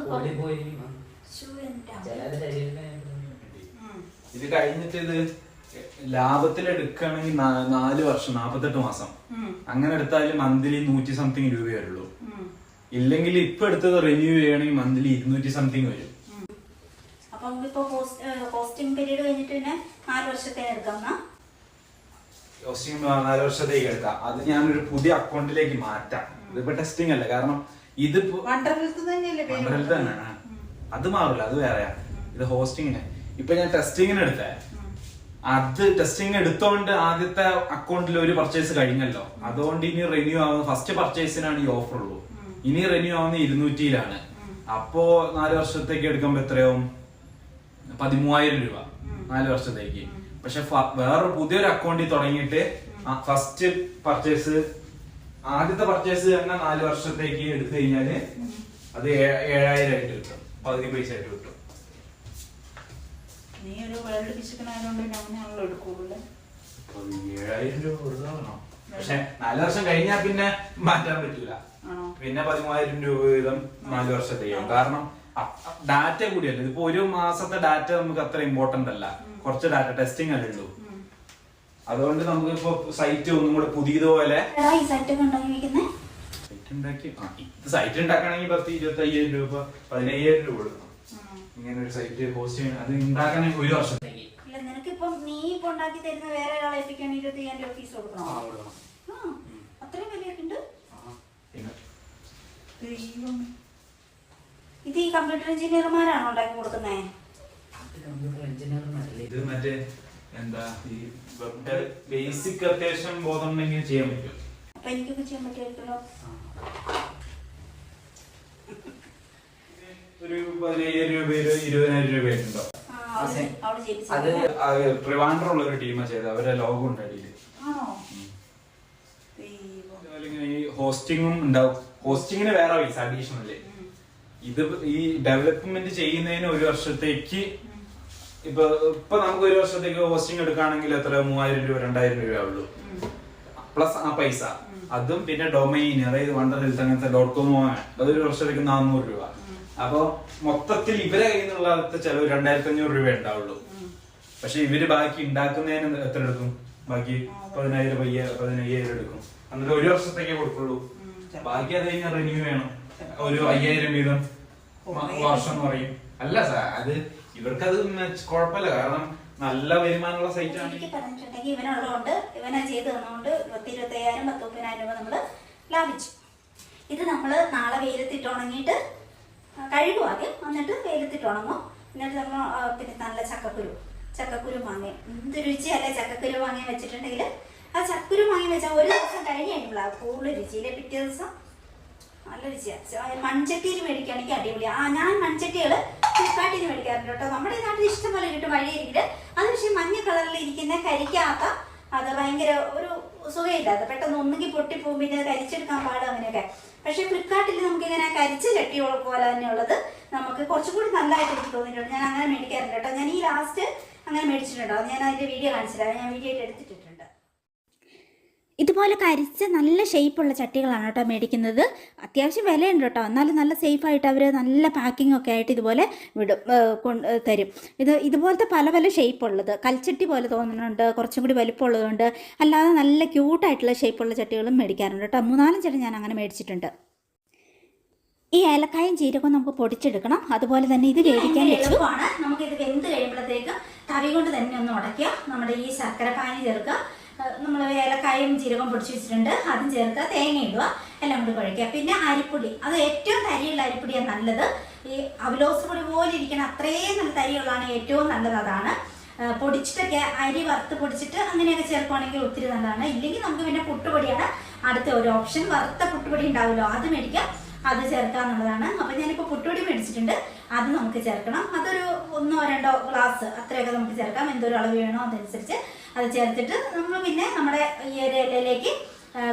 [SPEAKER 2] ഇത് കഴിഞ്ഞിട്ട് ഇത് ലാഭത്തിൽ എടുക്കുകയാണെങ്കിൽ നാല് വർഷം നാപ്പത്തെട്ട് മാസം. അങ്ങനെ എടുത്താൽ മന്ത്ലി നൂറ്റി സംതിങ് രൂപയേ
[SPEAKER 1] ഉള്ളൂ.
[SPEAKER 2] ഇല്ലെങ്കിൽ ഇപ്പൊ എടുത്തത് റിന്യൂ ചെയ്യണമെങ്കിൽ മന്ത്ലി ഇരുന്നൂറ്റി സംതിങ് വരും.
[SPEAKER 1] അപ്പൊ ഇപ്പൊ പോസ്റ്റിംഗ് പീരീഡ് കഴിഞ്ഞിട്ട് പിന്നെ നാല് എടുക്കാം
[SPEAKER 2] വർഷത്തേക്ക് എടുക്കാം. അത് ഞാനൊരു പുതിയ അക്കൗണ്ടിലേക്ക് മാറ്റാം. ഇതിപ്പോ ടെസ്റ്റിംഗ് അല്ല. കാരണം ഇത് തന്നെയാണ്. അത് മാറില്ല അത് വേറെയാ. ഇത് ഹോസ്റ്റിങ്ങിന് ഇപ്പൊ ഞാൻ ടെസ്റ്റിങ്ങിന് എടുത്തേ. അത് ടെസ്റ്റിംഗ് എടുത്തോണ്ട് ആദ്യത്തെ അക്കൗണ്ടിൽ ഒരു പർച്ചേസ് കഴിഞ്ഞല്ലോ. അതുകൊണ്ട് ഇനി റിന്യൂ ആവുന്ന ഫസ്റ്റ് പർച്ചേസിനാണ് ഈ ഓഫർ ഉള്ളൂ. ഇനി റിന്യൂ ആവുന്ന ഇരുന്നൂറ്റിയിലാണ്. അപ്പോ നാല് വർഷത്തേക്ക് എടുക്കുമ്പോ എത്രയാവും? പതിമൂവായിരം രൂപ. നാല് വർഷത്തേക്ക്. പക്ഷെ വേറെ വേറൊരു പുതിയൊരു അക്കൗണ്ടിൽ തുടങ്ങിയിട്ട് ഫസ്റ്റ് പർച്ചേസ് ആദ്യത്തെ പർച്ചേസ് തന്നെ നാല് വർഷത്തേക്ക് എടുത്തു കഴിഞ്ഞാൽ അത് ഏഴായിരം ആയിട്ട് കിട്ടും. പകുതി പൈസ ആയിട്ട് കിട്ടും.
[SPEAKER 3] നീ ഒരു വേൾഡ് പിശുക്കനായതുകൊണ്ട് പിന്നെ അങ്ങനെയാണല്ലോ എടുക്കുള്ളൂ
[SPEAKER 2] ഈ ഏഴായിരം രൂപ പക്ഷെ നാല് വർഷം കഴിഞ്ഞാൽ പിന്നെ മാറ്റാൻ പറ്റില്ല
[SPEAKER 3] ആണോ?
[SPEAKER 2] പിന്നെ പതിമൂവായിരം രൂപ വീതം നാല് വർഷത്തേക്കും കാരണം ഡാറ്റ കൂടിയല്ല? ഇതിപ്പോ ഒരു മാസത്തെ ഡാറ്റ നമുക്ക് അത്ര ഇമ്പോർട്ടന്റ് അല്ല. കുറച്ച് ഡാറ്റ ടെസ്റ്റിംഗ് അല്ലേ ഉള്ളൂ. അതുകൊണ്ട് നമുക്ക് ഇപ്പൊ സൈറ്റ് ഒന്നും കൂടെ പുതിയതുപോലെ
[SPEAKER 1] എടാ ഈ സെറ്റ് ഒക്കെ ഉണ്ടാക്കി
[SPEAKER 2] സൈറ്റ് ഉണ്ടാക്കി. ആ, ഇത് സൈറ്റ് ഉണ്ടാക്കണമെങ്കിൽ പത്ത് ഇരുപത്തി അയ്യായിരം രൂപ പതിനയ്യായിരം രൂപ കൊടുക്കണം. ഇങ്ങനെ ഒരു സൈറ്റ് പോസ്റ്റ് ചെയ്യണം. അത് ഉണ്ടാക്കാൻ ഒരു വർഷം
[SPEAKER 1] ഇല്ല നിനക്കിപ്പം നീ ഇപ്പൊ ഉണ്ടാക്കി തരുന്ന വേറെ ഒരാളെ ഏൽപ്പിക്കാൻ ഇരുപത്തി അയ്യായിരം രൂപ ഫീസ് കൊടുക്കണോ?
[SPEAKER 2] ആ, കൊടുക്കണം.
[SPEAKER 1] ആ, അത്രയും വിലയൊക്കെ ഉണ്ട്.
[SPEAKER 2] ആ, പിന്നെ?
[SPEAKER 3] ദൈവം
[SPEAKER 1] ഇത് ഈ കമ്പ്യൂട്ടർ എഞ്ചിനീയർമാരാണോ ഉണ്ടാക്കി കൊടുക്കുന്നേ?
[SPEAKER 4] കമ്പ്യൂട്ടർ എഞ്ചിനീയർമാരല്ലേ
[SPEAKER 2] ഇത് മറ്റേ എന്താ ഈ വെബ് ബേസിക് അത്യാവശ്യം ബോധം ഉണ്ടെങ്കിൽ ചെയ്യാൻ പറ്റും.
[SPEAKER 1] അപ്പൊ എനിക്കൊക്കെ ചെയ്യാൻ പറ്റുമായിരിക്കുമല്ലോ
[SPEAKER 2] ഒരു പതിനയ്യായിരം രൂപ ഇരുപതിനായിരം രൂപയുണ്ടോ
[SPEAKER 1] ആ, അവൾ അവൾ ജയിപ്പിച്ചത്.
[SPEAKER 4] അത്
[SPEAKER 2] ട്രിവാൻഡ്രം ഉള്ള ഒരു ടീമാ ചെയ്തത്. അവരുടെ ലോഗോ ഉണ്ട് അടിയിൽ
[SPEAKER 3] ആണോ? ദൈവം.
[SPEAKER 2] അതുപോലെ ഇങ്ങനെ ഈ ഹോസ്റ്റിങ്ങും ഉണ്ടാവും. ഹോസ്റ്റിങ്ങിന് വേറെ പൈസ അഡീഷണൽ ഇത് ഈ ഡെവലപ്മെന്റ് ചെയ്യുന്നതിന് ഒരു വർഷത്തേക്ക് ഇപ്പൊ ഇപ്പൊ നമുക്ക് ഒരു വർഷത്തേക്ക് ഹോസ്റ്റിംഗ് എടുക്കുകയാണെങ്കിൽ എത്ര? മൂവായിരം രൂപ രണ്ടായിരം രൂപ ഉള്ളൂ പ്ലസ് ആ പൈസ. അതും പിന്നെ ഡൊമൈൻ അതായത് വണ്ടർ ഹെൽത്ത് അങ്ങനത്തെ ഡോട്ട് കോം അതൊരു വർഷത്തേക്ക് നാനൂറ് രൂപ. അപ്പൊ മൊത്തത്തിൽ ഇവരെ കയ്യിൽ നിന്നുള്ള ചെലവ് രണ്ടായിരത്തി അഞ്ഞൂറ് രൂപ ഉണ്ടാവുള്ളൂ. പക്ഷെ ഇവർ ബാക്കി ഉണ്ടാക്കുന്നതിന് എത്ര എടുക്കും? ബാക്കി പതിനായിരം പയ്യ പതിനയ്യായിരം എടുക്കും. എന്നിട്ട് ഒരു വർഷത്തേക്കേ കൊടുക്കുള്ളൂ. ബാക്കി അത് കഴിഞ്ഞാൽ റിന്യൂ വേണം. ഒരു അയ്യായിരം വീതം വർഷം എന്ന് പറയും. അല്ല സാർ അത് ഇവർക്കത് കുഴപ്പമില്ല. കാരണം നല്ല വരുമാനമുള്ള സൈറ്റ് ആണ്.
[SPEAKER 1] പറഞ്ഞിട്ടുണ്ടെങ്കിൽ ഇവനുള്ളതുകൊണ്ട് ഇവനെ ചെയ്ത് തന്നുകൊണ്ട് പത്ത് ഇരുപത്തയ്യായിരം പത്ത് മുപ്പതിനായിരം രൂപ നമ്മൾ ലാഭിച്ചു. ഇത് നമ്മൾ നാളെ വെയിലത്തിട്ട് ഉണങ്ങിയിട്ട് കഴുകും ആദ്യം എന്നിട്ട് വെയിലത്തിട്ട് ഉണങ്ങും. എന്നിട്ട് നമ്മൾ പിന്നെ നല്ല ചക്കക്കുരു ചക്കക്കുരു മാങ്ങയും. എന്ത് രുചിയല്ലേ ചക്കക്കുരു മാങ്ങയും വെച്ചിട്ടുണ്ടെങ്കിൽ ആ ചക്കക്കുരു മാങ്ങയും വെച്ചാൽ ഒരു ദിവസം കഴിഞ്ഞ് കഴിയുമ്പോഴാണ് കൂടുതൽ രുചിയിലെ പിറ്റേ ദിവസം നല്ല രുചിയാണ് മൺചട്ടിയിൽ മേടിക്കുകയാണെങ്കിൽ അടിപൊളിയാണ് ആ ഞാൻ മൺചട്ടികൾ ഫ്ലിപ്കാർട്ടിൽ നിന്ന് മേടിക്കാറുണ്ട് കേട്ടോ. നമ്മുടെ നാട്ടിൽ ഇഷ്ടംപോലെ കിട്ടും വഴിയിരിക്കിട്ട് അത് പക്ഷേ മഞ്ഞ കളറിൽ ഇരിക്കുന്ന കരിക്കാത്ത അത് ഭയങ്കര ഒരു സുഖമില്ലാത്ത പെട്ടെന്ന് ഒന്നുകിൽ പൊട്ടിപ്പോകും പിന്നെ അത് കരിച്ചെടുക്കാൻ പാടും അങ്ങനെയൊക്കെ. പക്ഷേ ഫ്ലിപ്കാർട്ടിൽ നമുക്ക് ഇങ്ങനെ കരിച്ച ചട്ടികൾ പോലെ തന്നെയുള്ളത് നമുക്ക് കുറച്ചും കൂടി നല്ലതായിട്ട് എനിക്ക് തോന്നിയിട്ടുണ്ട്. ഞാൻ അങ്ങനെ മേടിക്കാറുണ്ട് കേട്ടോ. ഞാൻ ഈ ലാസ്റ്റ് അങ്ങനെ മേടിച്ചിട്ടുണ്ടോ? ഞാൻ അതിന്റെ വീഡിയോ കാണിച്ചില്ല ഞാൻ വീഡിയോ ആയിട്ട് ഇതുപോലെ കരിച്ച നല്ല ഷേപ്പുള്ള ചട്ടികളാണ് കേട്ടോ മേടിക്കുന്നത്. അത്യാവശ്യം വിലയുണ്ട് കേട്ടോ. എന്നാലും നല്ല സേഫായിട്ട് അവർ നല്ല പാക്കിംഗ് ഒക്കെ ആയിട്ട് ഇതുപോലെ വിടും തരും. ഇത് ഇതുപോലത്തെ പല പല ഷേപ്പുള്ളത് കൽച്ചട്ടി പോലെ തോന്നുന്നുണ്ട് കുറച്ചും കൂടി വലിപ്പമുള്ളതുണ്ട്. അല്ലാതെ നല്ല ക്യൂട്ടായിട്ടുള്ള ഷേപ്പുള്ള ചട്ടികളും മേടിക്കാറുണ്ട് കേട്ടോ. മൂന്നാലും ചട്ടി ഞാൻ അങ്ങനെ മേടിച്ചിട്ടുണ്ട്. ഈ ഏലക്കായും ജീരകവും നമുക്ക് പൊടിച്ചെടുക്കണം. അതുപോലെ തന്നെ ഇത് വേവിക്കാൻ വെച്ചു. നമുക്ക് ഇത് വെന്ത് കഴിയുമ്പോഴത്തേക്ക് തവി കൊണ്ട് തന്നെ ഒന്ന് ഉടയ്ക്കുക. നമ്മുടെ ഈ ശർക്കര പാനി ചേർക്കുക. നമ്മൾ ഏലക്കായും ജീരകം പൊടിച്ച് വെച്ചിട്ടുണ്ട്. അതും ചേർക്കുക. തേങ്ങ ഇടുക. എല്ലാം കൂടി കുഴയ്ക്കുക പിന്നെ അരിപ്പൊടി. അത് ഏറ്റവും തരിയുള്ള അരിപ്പൊടിയാണ് നല്ലത്. ഈ അവലോസ് പൊടി പോലെ ഇരിക്കണം അത്രയും നല്ല തരിയുള്ളതാണ് ഏറ്റവും നല്ലത് അതാണ്. പൊടിച്ചിട്ടൊക്കെ അരി വറുത്ത് പൊടിച്ചിട്ട് അങ്ങനെയൊക്കെ ചേർക്കുവാണെങ്കിൽ ഒത്തിരി നല്ലതാണ്. ഇല്ലെങ്കിൽ നമുക്ക് പിന്നെ പുട്ടുപൊടിയാണ് അടുത്ത ഒരു ഓപ്ഷൻ. വറുത്ത പുട്ടുപൊടി ഉണ്ടാവുമല്ലോ. അത് മേടിക്കാം അത് ചേർക്കുക എന്നുള്ളതാണ്. അപ്പം ഞാനിപ്പോൾ പുട്ടുപൊടി മേടിച്ചിട്ടുണ്ട്. അത് നമുക്ക് ചേർക്കണം. അതൊരു ഒന്നോ രണ്ടോ ഗ്ലാസ് അത്രയൊക്കെ നമുക്ക് ചേർക്കാം. എന്തൊരു അളവ് വേണോ അതനുസരിച്ച് അത് ചേർത്തിട്ട് നമ്മൾ പിന്നെ നമ്മുടെ ഈ ഒരു ഇലയിലേക്ക്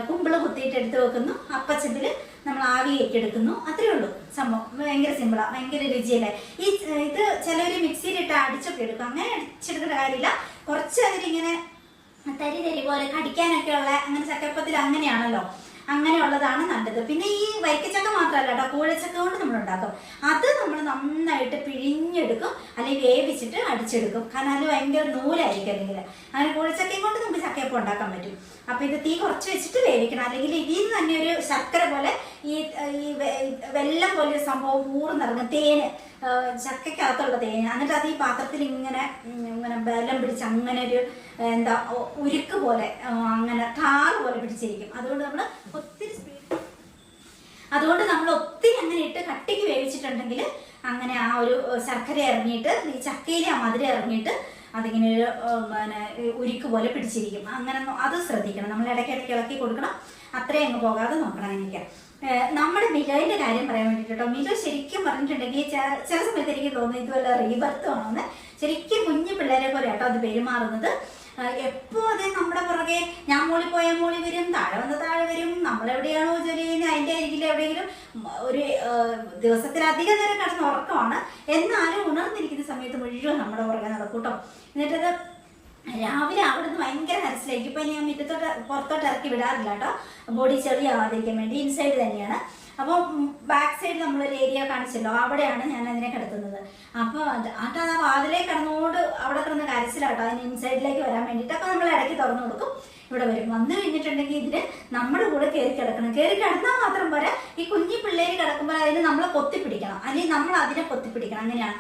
[SPEAKER 1] കുമ്പിൾ കുത്തിയിട്ട് എടുത്ത് വെക്കുന്നു. അപ്പച്ചത്തിൽ നമ്മൾ ആവി എടുക്കുന്നു അത്രയേ ഉള്ളൂ. സംഭവം. ഭയങ്കര സിമ്പിളാണ് ഭയങ്കര രുചിയല്ലേ? ഈ ഇത് ചിലവർ മിക്സിയിലിട്ട് അടിച്ചൊക്കെ എടുക്കും. അങ്ങനെ അടിച്ചെടുക്കേണ്ട കാര്യമില്ല. കുറച്ച് അതിലിങ്ങനെ തരി തരി പോലെ കടിക്കാനൊക്കെ ഉള്ള അങ്ങനെ ചക്കപ്പത്തിൽ അങ്ങനെയാണല്ലോ. അങ്ങനെയുള്ളതാണ് നല്ലത്. പിന്നെ ഈ വൈക്കച്ചക്ക മാത്രമല്ല കേട്ടോ കൂഴച്ചക്ക കൊണ്ട് നമ്മൾ ഉണ്ടാക്കും. അത് നമ്മൾ നന്നായിട്ട് പിഴിഞ്ഞെടുക്കും അല്ലെങ്കിൽ വേവിച്ചിട്ട് അടിച്ചെടുക്കും. കാരണം അതിന് ഭയങ്കര നൂലായിരിക്കും അല്ലെങ്കിൽ അങ്ങനെ കൂഴച്ചക്കയും കൊണ്ട് നമുക്ക് ചക്കയപ്പം ഉണ്ടാക്കാൻ പറ്റും. അപ്പൊ ഇത് തീ കുറച്ച് വെച്ചിട്ട് വേവിക്കണം. അല്ലെങ്കിൽ ഇതിൽ നിന്ന് തന്നെ ഒരു ശർക്കര പോലെ ഈ ഈ വെല്ലം പോലെ സംഭവം ഊർന്നിറങ്ങും തേന് ചക്കയ്ക്കകത്തുള്ള തേന്. എന്നിട്ട് അത് ഈ പാത്രത്തിൽ ഇങ്ങനെ ഇങ്ങനെ ബലം പിടിച്ച് അങ്ങനെ ഒരു എന്താ ഉരുക്ക് പോലെ അങ്ങനെ ടാറ് പോലെ പിടിച്ചിരിക്കും. അതുകൊണ്ട് നമ്മൾ ഒത്തിരി സ്പീഡ് അതുകൊണ്ട് നമ്മൾ ഒത്തിരി അങ്ങനെ ഇട്ട് കട്ടിക്ക് വേവിച്ചിട്ടുണ്ടെങ്കിൽ അങ്ങനെ ആ ഒരു ശർക്കര ഇറങ്ങിയിട്ട് ഈ ചക്കയിലെ ആ മധുരം ഇറങ്ങിയിട്ട് അതിങ്ങനെ ഒരു പിന്നെ ഉരുക്ക് പോലെ പിടിച്ചിരിക്കും. അങ്ങനെ അത് ശ്രദ്ധിക്കണം. നമ്മൾ ഇടയ്ക്കിടയ്ക്ക് ഇളക്കി കൊടുക്കണം. അത്രയും അങ്ങ് പോകാതെ നോക്കണം ഏഹ്, നമ്മുടെ മിലോയുടെ കാര്യം പറയാൻ വേണ്ടിയിട്ട് കേട്ടോ. ശരിക്കും പറഞ്ഞിട്ടുണ്ടെങ്കിൽ ചില സമയത്ത് എനിക്ക് തോന്നുന്നു ഇതുപോലെ റീബർത്ത് ആണെന്ന്. ശരിക്കും കുഞ്ഞു പിള്ളേരെ പോലെ കേട്ടോ അത് പെരുമാറുന്നത്. എപ്പോ അതെ നമ്മുടെ പുറകെ ഞാൻ മോളി പോയ മോളി വരും താഴെ വന്ന താഴെ വരും നമ്മൾ എവിടെയാണോ ജോലി ചെയ്യുന്നത് അതിന്റെ അരികിൽ എവിടെയെങ്കിലും ഒരു ദിവസത്തിലധികം നേരം കിടന്ന് ഉറക്കമാണ്. എന്നാലും ഉണർന്നിരിക്കുന്ന സമയത്ത് മുഴുവൻ നമ്മുടെ പുറകെ നടക്കൂട്ടോ എന്നിട്ടത് രാവിലെ അവിടെ നിന്ന് ഭയങ്കര കരച്ചിലായിരിക്കും ഇപ്പൊ ഞാൻ മുറ്റത്തോട്ട് പുറത്തോട്ട് ഇറക്കി വിടാറില്ല കേട്ടോ ബോഡി ചെറിയാവാതിരിക്കാൻ വേണ്ടി ഇൻസൈഡ് തന്നെയാണ്. അപ്പോൾ ബാക്ക് സൈഡ് നമ്മളൊരു ഏരിയ കാണിച്ചല്ലോ അവിടെയാണ് ഞാൻ അതിനെ കിടത്തുന്നത്. അപ്പോൾ അത് അത് ആ വാതിലേ കിടന്നുകൊണ്ട് അവിടെ കിടന്ന് കരച്ചിലാട്ടോ. അതിന് ഇൻസൈഡിലേക്ക് വരാൻ വേണ്ടിയിട്ട്. അപ്പോൾ നമ്മൾ ഇടയ്ക്ക് തുറന്നു കൊടുക്കും. ഇവിടെ വരും. വന്നു കഴിഞ്ഞിട്ടുണ്ടെങ്കിൽ ഇതിന് നമ്മുടെ കൂടെ കയറി കിടക്കണം. കയറി കിടന്നാൽ മാത്രം പോരാ. ഈ കുഞ്ഞു പിള്ളേര് കിടക്കുമ്പോൾ അതിന് നമ്മളെ കൊത്തിപ്പിടിക്കണം. അല്ലെങ്കിൽ നമ്മൾ അതിനെ കൊത്തിപ്പിടിക്കണം. അങ്ങനെയാണ്.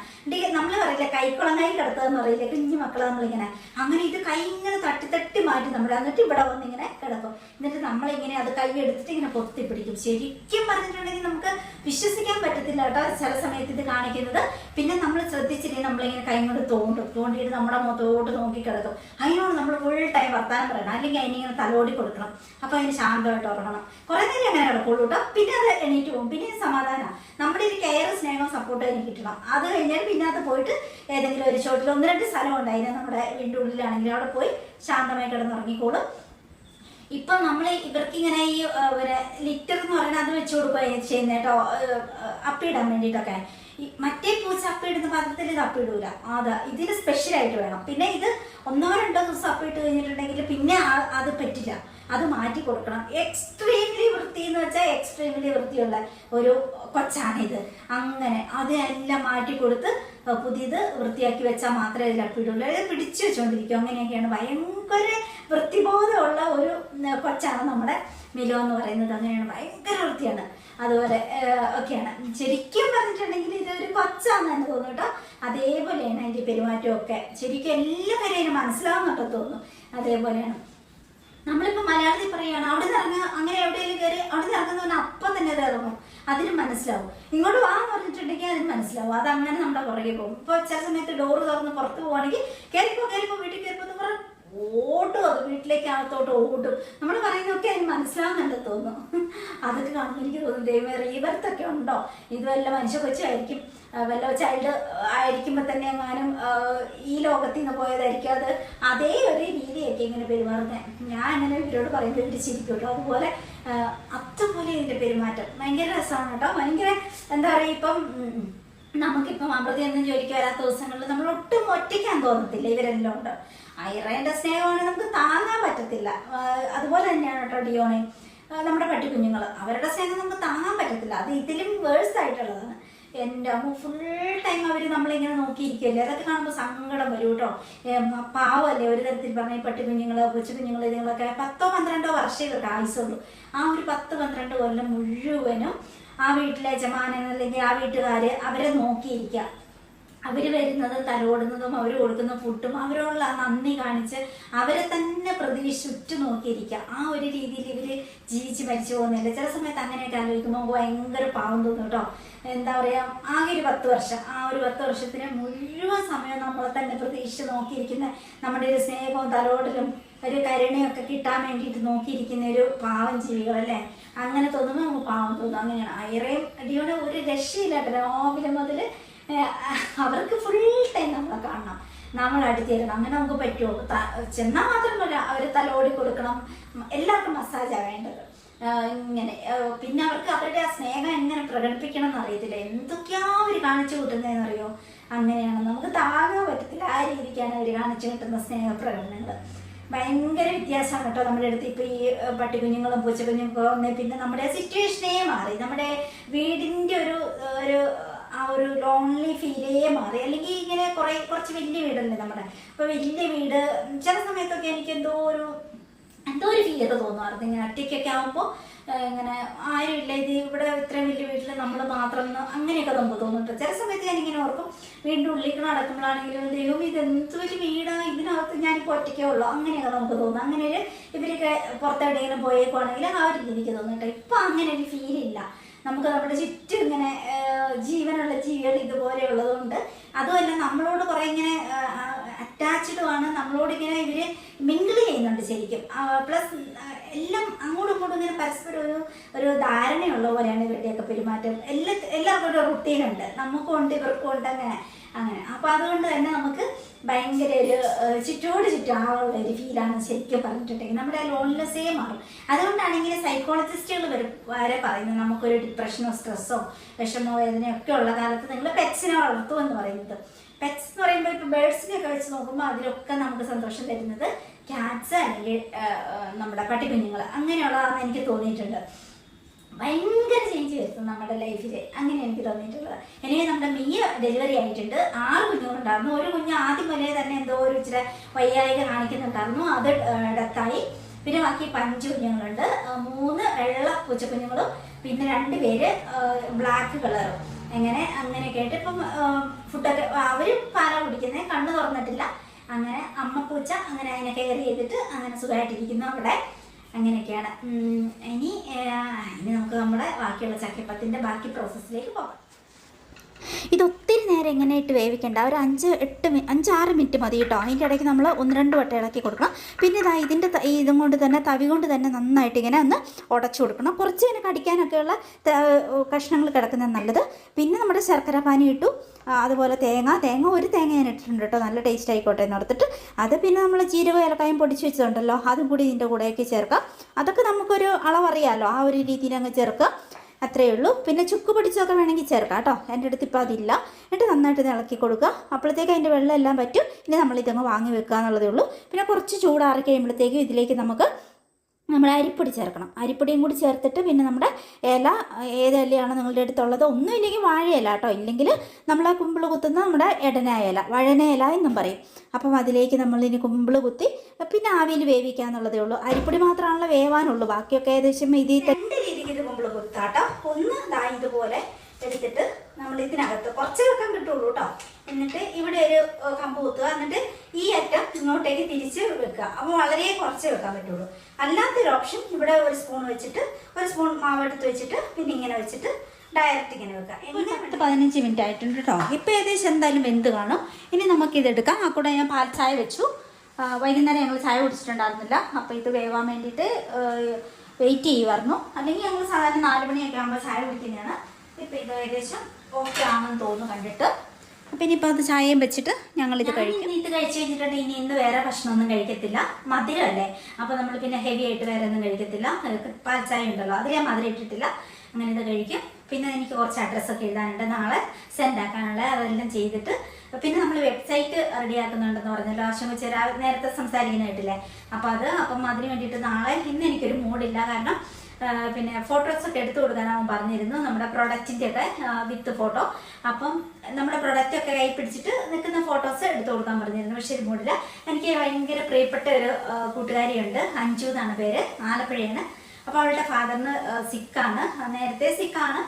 [SPEAKER 1] നമ്മൾ പറയില്ല കൈക്കുളങ്ങായി കിടത്തതെന്ന് പറയില്ല കുഞ്ഞു മക്കളെ നമ്മളിങ്ങനെ. അങ്ങനെ ഇത് കൈ ഇങ്ങനെ തട്ടി തട്ടി മാറ്റി നമ്മൾ എന്നിട്ട് ഇവിടെ വന്നിങ്ങനെ കിടക്കും. എന്നിട്ട് നമ്മളിങ്ങനെ അത് കൈ എടുത്തിട്ട് ഇങ്ങനെ പൊത്തിപ്പിടിക്കും ശരിക്കും പറഞ്ഞിട്ടുണ്ടെങ്കിൽ നമുക്ക് വിശ്വസിക്കാൻ പറ്റത്തില്ല കേട്ടോ ചില സമയത്ത് ഇത് കാണിക്കുന്നത്. പിന്നെ നമ്മൾ ശ്രദ്ധിച്ചില്ലെങ്കിൽ നമ്മളിങ്ങനെ കൈ കൊണ്ട് തോണ്ടും തോണ്ടിയിട്ട് നമ്മുടെ മുഖത്തോട്ട് നോക്കി കിടക്കും. അതിനോട് നമ്മൾ ഫുൾ ടൈം വർത്താനം പറയണം. അല്ലെങ്കിൽ അതിനിങ്ങനെ തലോടി കൊടുക്കണം. അപ്പോൾ അതിന് ശാന്തമായിട്ട് ഉറങ്ങണം. കുറേ നേരം അങ്ങനെ കിടക്കുള്ളൂ കേട്ടോ. പിന്നെ അത് എണീറ്റ് പോകും. പിന്നെ സമാധാനം. നമ്മുടെ ഒരു കെയർ സ്നേഹവും സപ്പോർട്ടും എനിക്ക് കിട്ടണം അത് കഴിഞ്ഞാൽ പിന്നെ അത് പോയിട്ട് ഏതെങ്കിലും ഒരു ചോട്ടിൽ ഒന്ന് രണ്ട് സ്ഥലമുണ്ട് അതിനെ നമ്മുടെ വീടിന്റെ ഉള്ളിലാണെങ്കിൽ അവിടെ പോയി ശാന്തമായി കിടന്നുറങ്ങിക്കോളും ഇപ്പൊ നമ്മൾ ഇവർക്ക് ഇങ്ങനെ ഈ ലിറ്റർ എന്ന് പറയുന്നത് അത് വെച്ച് കൊടുക്കുക ചെയ്യുന്നേട്ടോ അപ്പിടാൻ വേണ്ടിയിട്ടൊക്കെ. മറ്റേ പൂച്ച അപ്പിടുന്ന പാത്രത്തിൽ ഇത് അപ്പിടൂല അതാ ഇതിന് സ്പെഷ്യൽ ആയിട്ട് വേണം. പിന്നെ ഇത് ഒന്നോ രണ്ടോ ദിവസം അപ്പിട്ട് കഴിഞ്ഞിട്ടുണ്ടെങ്കിൽ പിന്നെ അത് പറ്റില്ല. അത് മാറ്റി കൊടുക്കണം. എക്സ്ട്രീംലി വൃത്തി എന്ന് വെച്ചാൽ എക്സ്ട്രീംലി വൃത്തിയുള്ള ഒരു കൊച്ചാണ് ഇത് അങ്ങനെ അതെല്ലാം മാറ്റി കൊടുത്ത് പുതിയത് വൃത്തിയാക്കി വെച്ചാൽ മാത്രമേ ഇതിൽ അപ്പിടുള്ളൂ പിടിച്ചു വെച്ചുകൊണ്ടിരിക്കും അങ്ങനെയൊക്കെയാണ് ഭയങ്കര വൃത്തിബോധമുള്ള ഒരു കൊച്ചാണ് നമ്മുടെ മിലോ എന്ന് പറയുന്നത്. അങ്ങനെയാണ് ഭയങ്കര വൃത്തിയാണ്. അതുപോലെ ഒക്കെയാണ്. ശരിക്കും പറഞ്ഞിട്ടുണ്ടെങ്കിൽ ഇതൊരു കൊച്ചാന്ന് തന്നെ തോന്നുന്നു കേട്ടോ. അതേപോലെയാണ് അതിന്റെ പെരുമാറ്റമൊക്കെ. ശരിക്കും എല്ലാ കാര്യം മനസ്സിലാവുന്നുണ്ടെന്ന് തോന്നുന്നു. അതേപോലെയാണ്. നമ്മളിപ്പോൾ മലയാളത്തിൽ പറയുകയാണ് അവിടെ നിന്ന് ഇറങ്ങുക അങ്ങനെ എവിടെയെങ്കിലും കയറി അവിടെ നിന്ന് ഇറങ്ങുന്നവന് അപ്പം തന്നെ അത് ഇറങ്ങും. അതിന് മനസ്സിലാവും. ഇങ്ങോട്ട് വാ എന്ന് പറഞ്ഞിട്ടുണ്ടെങ്കിൽ അതിന് മനസ്സിലാവും. അത് അങ്ങനെ നമ്മുടെ പുറകെ പോകും. ഇപ്പോൾ ചില സമയത്ത് ഡോറ് തുറന്ന് പുറത്ത് പോവാണെങ്കിൽ കയറിപ്പോ കയറിപ്പോ വീട്ടിൽ കയറിപ്പോ എന്ന് പറഞ്ഞാൽ ഓടും അത് വീട്ടിലേക്ക് അകത്തോട്ട് ഓടും നമ്മൾ പറയുന്നതൊക്കെ അതിന് മനസ്സിലാവുന്നുണ്ട് തോന്നുന്നു. അതൊക്കെ കാണുമ്പോൾ എനിക്ക് തോന്നുന്നു ദൈവം റീബർത്തൊക്കെ ഉണ്ടോ? ഇത് വല്ല മനുഷ്യ കൊച്ചായിരിക്കും. വല്ല ചൈൽഡ് ആയിരിക്കുമ്പോൾ തന്നെ എങ്ങാനും ഈ ലോകത്തിൽ നിന്ന് പോയതായിരിക്കും. അത് അതേ ഒരു രീതിയൊക്കെ ഇങ്ങനെ പെരുമാറുന്നത് ഞാൻ അങ്ങനെ ഇവരോട് പറയുമ്പോൾ ഇവർ ചിരിക്കും കേട്ടോ. അതുപോലെ അത്തം പോലെ ഇതിന്റെ പെരുമാറ്റം. ഭയങ്കര രസമാണ് കേട്ടോ. ഭയങ്കര എന്താ പറയുക ഇപ്പം നമുക്കിപ്പം അമൃതി എന്നും ജോലിക്ക് വരാത്ത ദിവസങ്ങളിൽ നമ്മൾ ഒട്ടും ഒറ്റയ്ക്കാൻ തോന്നത്തില്ല. ഇവരെല്ലാം ഉണ്ട്. ഐറേന്റെ സ്നേഹമാണ് നമുക്ക് താങ്ങാൻ പറ്റത്തില്ല. അതുപോലെ തന്നെയാണ് കേട്ടോ ഡിയോണെ നമ്മുടെ പട്ടിക്കുഞ്ഞുങ്ങൾ അവരുടെ സ്നേഹം നമുക്ക് താങ്ങാൻ പറ്റത്തില്ല. അത് ഇതിലും വേഴ്സ് ആയിട്ടുള്ളതാണ്. എന്റെ അമ്മ ഫുൾ ടൈം അവർ നമ്മളിങ്ങനെ നോക്കിയിരിക്കുകയല്ലേ. അതൊക്കെ കാണുമ്പോൾ സങ്കടം വരും കേട്ടോ. പാവമല്ലേ ഒരു തരത്തിൽ പറഞ്ഞാൽ പട്ടി കുഞ്ഞുങ്ങൾ കൊച്ചു കുഞ്ഞുങ്ങൾ ഇതുങ്ങളൊക്കെ പത്തോ പന്ത്രണ്ടോ വർഷമേ ഇവർക്ക് ആയുസുള്ളൂ ആ ഒരു പത്ത് പന്ത്രണ്ട് കൊല്ലം മുഴുവനും ആ വീട്ടിലെ യജമാനൻ അല്ലെങ്കിൽ ആ വീട്ടുകാര് അവരെ നോക്കിയിരിക്കുക. അവർ വരുന്നതും തലോടുന്നതും അവർ കൊടുക്കുന്ന ഫുഡും അവരോടുള്ള നന്ദി കാണിച്ച് അവരെ തന്നെ പ്രതീക്ഷ ഉറ്റു നോക്കിയിരിക്കുക ആ ഒരു രീതിയിൽ ഇവർ ജീവിച്ച് മരിച്ചു പോകുന്നില്ല. ചില സമയത്ത് അങ്ങനെയൊക്കെ ആലോചിക്കുമ്പോൾ ഭയങ്കര പാവം തോന്നും കേട്ടോ. എന്താ പറയുക ആകെ ഒരു പത്ത് വർഷം. ആ ഒരു പത്ത് വർഷത്തിന് മുഴുവൻ സമയം നമ്മളെ തന്നെ പ്രതീക്ഷിച്ച് നോക്കിയിരിക്കുന്ന നമ്മുടെ ഒരു സ്നേഹവും തലോടലും ഒരു കരുണയൊക്കെ കിട്ടാൻ വേണ്ടിയിട്ട് നോക്കിയിരിക്കുന്ന ഒരു പാവം ജീവികളല്ലേ അങ്ങനെ തോന്നുമ്പോൾ നമുക്ക് പാവം തോന്നും. അങ്ങനെയാണ്. ഐറയും അടിയോടെ ഒരു രക്ഷയില്ലാട്ടെ രാവിലെ മുതൽ അവർക്ക് ഫുൾ ടൈം നമ്മളെ കാണണം. നമ്മൾ അടുത്തിരണം അങ്ങനെ നമുക്ക് പറ്റുമോ ചെന്നാൽ മാത്രമല്ല അവർ തലോടി കൊടുക്കണം. എല്ലാവർക്കും മസാജാണ് വേണ്ടത്. ഇങ്ങനെ. പിന്നെ അവർക്ക് അവരുടെ ആ സ്നേഹം എങ്ങനെ പ്രകടിപ്പിക്കണം എന്നറിയത്തില്ല. എന്തൊക്കെയാ അവർ കാണിച്ചു കൂട്ടുന്നതെന്ന് അറിയോ അങ്ങനെയാണ്. നമുക്ക് താങ്ങാൻ പറ്റത്തില്ല. ആ രീതിക്കാണ് അവർ കാണിച്ചു കിട്ടുന്ന സ്നേഹ പ്രകടനങ്ങൾ ഭയങ്കര വ്യത്യാസമാണ് കേട്ടോ നമ്മുടെ അടുത്ത് ഇപ്പൊ ഈ പട്ടി പട്ടിക്കുഞ്ഞുങ്ങളും പൂച്ചക്കുഞ്ഞുങ്ങളും പിന്നെ നമ്മുടെ സിറ്റുവേഷനേ മാറി. നമ്മുടെ വീടിന്റെ ഒരു ഒരു ആ ഒരു ലോൺലി ഫീലേ മാറി. അല്ലെങ്കിൽ ഇങ്ങനെ കുറെ കുറച്ച് വലിയ വീടല്ലേ നമ്മുടെ. അപ്പൊ വലിയ വീട് ചില സമയത്തൊക്കെ എനിക്ക് എന്തോ ഒരു എന്തോ ഒരു ഫീൽ തോന്നുമായിരുന്നു ഇങ്ങനെ ഒറ്റയ്ക്കൊക്കെ ആകുമ്പോൾ ഇങ്ങനെ ആരുമില്ല ഇത് ഇവിടെ ഇത്രയും വലിയ വീട്ടിൽ നമ്മൾ മാത്രം അങ്ങനെയൊക്കെ നമുക്ക് തോന്നുന്നുണ്ട്. ചില സമയത്ത് ഞാനിങ്ങനെ ഓർക്കും വീണ്ടും ഉള്ളിക്ക് നടക്കുമ്പോഴാണെങ്കിലും ദൈവം ഇത് എന്ത് വലിയ വീടാ ഇതിനകത്ത് ഞാനിപ്പോൾ ഒറ്റയ്ക്കേ ഉള്ളൂ. അങ്ങനെയൊക്കെ നമുക്ക് തോന്നും. അങ്ങനെ ഒരു ഇവരൊക്കെ പുറത്തെവിടെയെങ്കിലും പോയേക്കുവാണെങ്കിൽ ആ ഒരു രീതിക്ക് തോന്നുന്നുണ്ട്. ഇപ്പം അങ്ങനെ ഒരു ഫീലില്ല നമുക്ക് നമ്മുടെ ചുറ്റും ഇങ്ങനെ ജീവനുള്ള ജീവികൾ ഇതുപോലെയുള്ളതുകൊണ്ട് അതുമല്ല നമ്മളോട് കുറെ ഇങ്ങനെ അറ്റാച്ച്ഡും ആണ്. നമ്മളോട് ഇങ്ങനെ ഇവർ മിങ്കിൾ ചെയ്യുന്നുണ്ട് ശരിക്കും. പ്ലസ് എല്ലാം അങ്ങോട്ടും ഇങ്ങോട്ടും ഇങ്ങനെ പരസ്പരം ഒരു ഒരു ധാരണയുള്ള പോലെയാണ് ഇവരുടെയൊക്കെ പെരുമാറ്റം. എല്ലാ എല്ലാവർക്കും ഒരു റുട്ടീൻ ഉണ്ട്. നമുക്കും ഉണ്ട് ഇവർക്കും ഉണ്ട് അങ്ങനെ അങ്ങനെ. അപ്പൊ അതുകൊണ്ട് തന്നെ നമുക്ക് ഭയങ്കര ഒരു ചുറ്റോട് ചുറ്റും ആളുള്ള ഒരു ഫീലാണ് ശരിക്കും പറഞ്ഞിട്ടുണ്ടെങ്കിൽ. നമ്മുടെ ലോൺലെസ്സേ മാറും. അതുകൊണ്ടാണ് ഇങ്ങനെ സൈക്കോളജിസ്റ്റുകൾ വരെ പറയുന്നത്. നമുക്കൊരു ഡിപ്രഷനോ സ്ട്രെസ്സോ വിഷമോ വേദനയോ ഒക്കെ ഉള്ള കാലത്ത് നിങ്ങൾ പെറ്റ്സിനെ വളർത്തും എന്ന് പറയുന്നത്. പെറ്റ്സ് എന്ന് പറയുമ്പോൾ ഇപ്പോൾ ബേഡ്സിനെയൊക്കെ വെച്ച് നോക്കുമ്പോൾ അതിലൊക്കെ നമുക്ക് സന്തോഷം തരുന്നത് ക്യാറ്റ്സ് അല്ലെങ്കിൽ നമ്മുടെ പട്ടിക്കുഞ്ഞുങ്ങൾ. അങ്ങനെയുള്ളതാണെന്ന് എനിക്ക് തോന്നിയിട്ടുണ്ട്. ഭയങ്കര ചേഞ്ച് വരുത്തും നമ്മുടെ ലൈഫിൽ അങ്ങനെ എനിക്ക് തോന്നിയിട്ടുള്ളത്. എനിക്ക് നമ്മുടെ മിയ ഡെലിവറി ആയിട്ടുണ്ട്. ആറ് കുഞ്ഞുങ്ങളുണ്ടായിരുന്നു. ഒരു കുഞ്ഞ് ആദ്യം മുതലേ തന്നെ എന്തോ ഒരു ഇച്ചിരി വയ്യായിക കാണിക്കുന്നുണ്ടായിരുന്നു. അത് ഡെത്തായി പിന്നെ ബാക്കി പഞ്ച് കുഞ്ഞുങ്ങളുണ്ട്. മൂന്ന് വെള്ള പൂച്ചക്കുഞ്ഞുങ്ങളും പിന്നെ രണ്ട് പേര് ബ്ലാക്ക് കളറും എങ്ങനെ അങ്ങനെയൊക്കെ ആയിട്ട് ഇപ്പം ഫുഡൊക്കെ അവർ പാല കുടിക്കുന്നത് കണ്ണ് തുറന്നിട്ടില്ല. അങ്ങനെ അമ്മ പൂച്ച അങ്ങനെ അതിനെ കെയർ ചെയ്തിട്ട് അങ്ങനെ സുഖമായിട്ടിരിക്കുന്നു അവിടെ. അങ്ങനെയൊക്കെയാണ്. ഇനി ഇനി നമുക്ക് നമ്മുടെ ബാക്കിയുള്ള ചക്കപ്പത്തിന്റെ ബാക്കി പ്രോസസ്സിലേക്ക് പോകാം. ഇത് ഒത്തിരി നേരം എങ്ങനെയായിട്ട് വേവിക്കേണ്ട? ഒരു അഞ്ച് എട്ട് അഞ്ച് ആറ് മിനിറ്റ് മതി കേട്ടോ. അതിന്റെ ഇടയ്ക്ക് നമ്മൾ ഒന്ന് രണ്ട് വട്ടം ഇളക്കി കൊടുക്കണം. പിന്നെ ഇതാ ഇതിന്റെ ഇതും കൊണ്ട് തന്നെ തവി കൊണ്ട് തന്നെ നന്നായിട്ട് ഇങ്ങനെ ഒന്ന് ഉടച്ചു കൊടുക്കണം. കുറച്ച് ഇങ്ങനെ കടിക്കാനൊക്കെയുള്ള കഷ്ണങ്ങൾ കിടക്കുന്നത് നല്ലത്. പിന്നെ നമ്മുടെ ശർക്കര പാനി ഇട്ടു. അതുപോലെ തേങ്ങ. തേങ്ങ ഒരു തേങ്ങ ഞാൻ ഇട്ടിട്ടുണ്ട് കേട്ടോ. നല്ല ടേസ്റ്റ് ആയിക്കോട്ടെ എന്ന് ഓർത്തിട്ട്. അത് പിന്നെ നമ്മൾ ജീരക ഏലക്കായും പൊടിച്ച് വെച്ചിട്ടുണ്ടല്ലോ അതും കൂടി ഇതിന്റെ കൂടെയൊക്കെ ചേർക്കാം. അതൊക്കെ നമുക്കൊരു അളവറിയാമല്ലോ ആ ഒരു രീതിയിൽ അങ്ങ് ചേർക്കാം അത്രയേ ഉള്ളൂ. പിന്നെ ചുക്ക് പിടിച്ചൊക്കെ വേണമെങ്കിൽ ചേർക്കാം കേട്ടോ. എന്റെ അടുത്ത് ഇപ്പോൾ അതില്ല. എന്നിട്ട് നന്നായിട്ട് ഇളക്കി കൊടുക്കുക. അപ്പോഴത്തേക്ക് അതിന്റെ വെള്ളം എല്ലാം പറ്റും. ഇനി നമ്മളിതങ്ങ് വാങ്ങി വെക്കുക എന്നുള്ളതേ ഉള്ളൂ. പിന്നെ കുറച്ച് ചൂടാറി കഴിയുമ്പോഴത്തേക്കും ഇതിലേക്ക് നമുക്ക് നമ്മൾ അരിപ്പൊടി ചേർക്കണം. അരിപ്പൊടിയും കൂടി ചേർത്തിട്ട് പിന്നെ നമ്മുടെ ഇല ഏത് ഇലയാണ് നിങ്ങളുടെ അടുത്തുള്ളത് ഒന്നും ഇല്ലെങ്കിൽ വാഴയില കേട്ടോ. ഇല്ലെങ്കിൽ നമ്മൾ ആ കുമ്പിൾ കുത്തുന്ന നമ്മുടെ എടന ഇല വഴന ഇല എന്നും പറയും. അപ്പം അതിലേക്ക് നമ്മൾ ഇനി കുമ്പിൾ കുത്തി പിന്നെ ആവിയിൽ വേവിക്കുക എന്നുള്ളതേ ഉള്ളൂ. അരിപ്പൊടി മാത്രമാണല്ലോ വേവാനുള്ളൂ. ബാക്കിയൊക്കെ ഏകദേശം ഇതിൽ രണ്ട് രീതിക്ക് ഇത് കുമ്പിൾ കുത്താട്ടോ ഒന്ന് ഇതുപോലെ എടുത്തിട്ട് നമ്മൾ ഇതിനകത്ത് കുറച്ച് വെക്കാൻ കിട്ടുള്ളൂ കേട്ടോ എന്നിട്ട് ഇവിടെ ഒരു കമ്പ് കുത്തുക. എന്നിട്ട് ഈ അറ്റം ഇങ്ങോട്ടേക്ക് തിരിച്ച് വെക്കുക. അപ്പോൾ വളരെ കുറച്ച് വെക്കാൻ പറ്റുള്ളൂ. അല്ലാത്തൊരു ഓപ്ഷൻ ഇവിടെ ഒരു സ്പൂൺ വെച്ചിട്ട് ഒരു സ്പൂൺ മാവ് എടുത്ത് വെച്ചിട്ട് പിന്നെ ഇങ്ങനെ വെച്ചിട്ട് ഡയറക്റ്റ് ഇങ്ങനെ വെക്കുക. പത്ത് പതിനഞ്ച് മിനിറ്റ് ആയിട്ടുണ്ട് കേട്ടോ ഇപ്പോൾ ഏകദേശം എന്തായാലും വെന്ത് കാണും. ഇനി നമുക്ക് ഇതെടുക്കാം ആ കൂടെ ഞാൻ പാൽ ചായ വെച്ചു. വൈകുന്നേരം ഞങ്ങൾ ചായ കുടിച്ചിട്ടുണ്ടായിരുന്നില്ല. അപ്പോൾ ഇത് വേവാൻ വേണ്ടിയിട്ട് വെയിറ്റ് ചെയ്യുമായിരുന്നു അല്ലെങ്കിൽ ഞങ്ങൾ സാധാരണ നാല് മണിയൊക്കെ ആകുമ്പോൾ ചായ കുടിക്കുന്നതാണ്. ഇപ്പം ഇത് ഏകദേശം ഓക്കെ ആണെന്ന് തോന്നുന്നു കണ്ടിട്ട്. അപ്പം ഇനിയിപ്പോൾ അത് ചായയും വെച്ചിട്ട് ഞങ്ങൾ ഇത് കഴിക്കും. ഇത് കഴിച്ചു കഴിഞ്ഞിട്ടുണ്ടെങ്കിൽ ഇനി ഇന്ന് വേറെ ഭക്ഷണമൊന്നും കഴിക്കത്തില്ല. മധുരമല്ലേ? അപ്പോൾ നമ്മൾ പിന്നെ ഹെവി ആയിട്ട് വേറെ ഒന്നും കഴിക്കത്തില്ല. പാൽച്ചായ പാൽ ചായ ഉണ്ടല്ലോ അതിൽ ഞാൻ മധുരം ഇട്ടിട്ടില്ല. അങ്ങനെ ഇത് കഴിക്കും. പിന്നെ എനിക്ക് കുറച്ച് അഡ്രസ്സൊക്കെ എഴുതാനുണ്ട്. നാളെ സെൻഡ് ആക്കാനുള്ള അതെല്ലാം ചെയ്തിട്ട്. പിന്നെ നമ്മൾ വെബ്സൈറ്റ് റെഡിയാക്കുന്നുണ്ടെന്ന് പറഞ്ഞല്ലോ. ആശം വെച്ച് നേരത്തെ സംസാരിക്കുന്നതായിട്ടില്ലേ അപ്പോൾ അത് അപ്പം അതിന് വേണ്ടിയിട്ട് നാളെ ഇന്ന് എനിക്കൊരു മൂഡില്ല കാരണം പിന്നെ ഫോട്ടോസ് ഒക്കെ എടുത്തു കൊടുക്കാൻ അവൻ പറഞ്ഞിരുന്നു നമ്മുടെ പ്രൊഡക്റ്റിന്റെ ഒക്കെ വിത്ത് ഫോട്ടോ അപ്പം നമ്മുടെ പ്രൊഡക്റ്റ് ഒക്കെ കൈ പിടിച്ചിട്ട് നിൽക്കുന്ന ഫോട്ടോസ് എടുത്തു കൊടുക്കാൻ പറഞ്ഞിരുന്നു. പക്ഷേ ഇത് മൂടില്ല. എനിക്ക് ഭയങ്കര പ്രിയപ്പെട്ട ഒരു കൂട്ടുകാരിയുണ്ട്. അഞ്ജു എന്നാണ് പേര്. ആലപ്പുഴയാണ്. അപ്പോൾ അവളുടെ ഫാദറിന് സിക്കാണ്. നേരത്തെ സിക്കാണ്.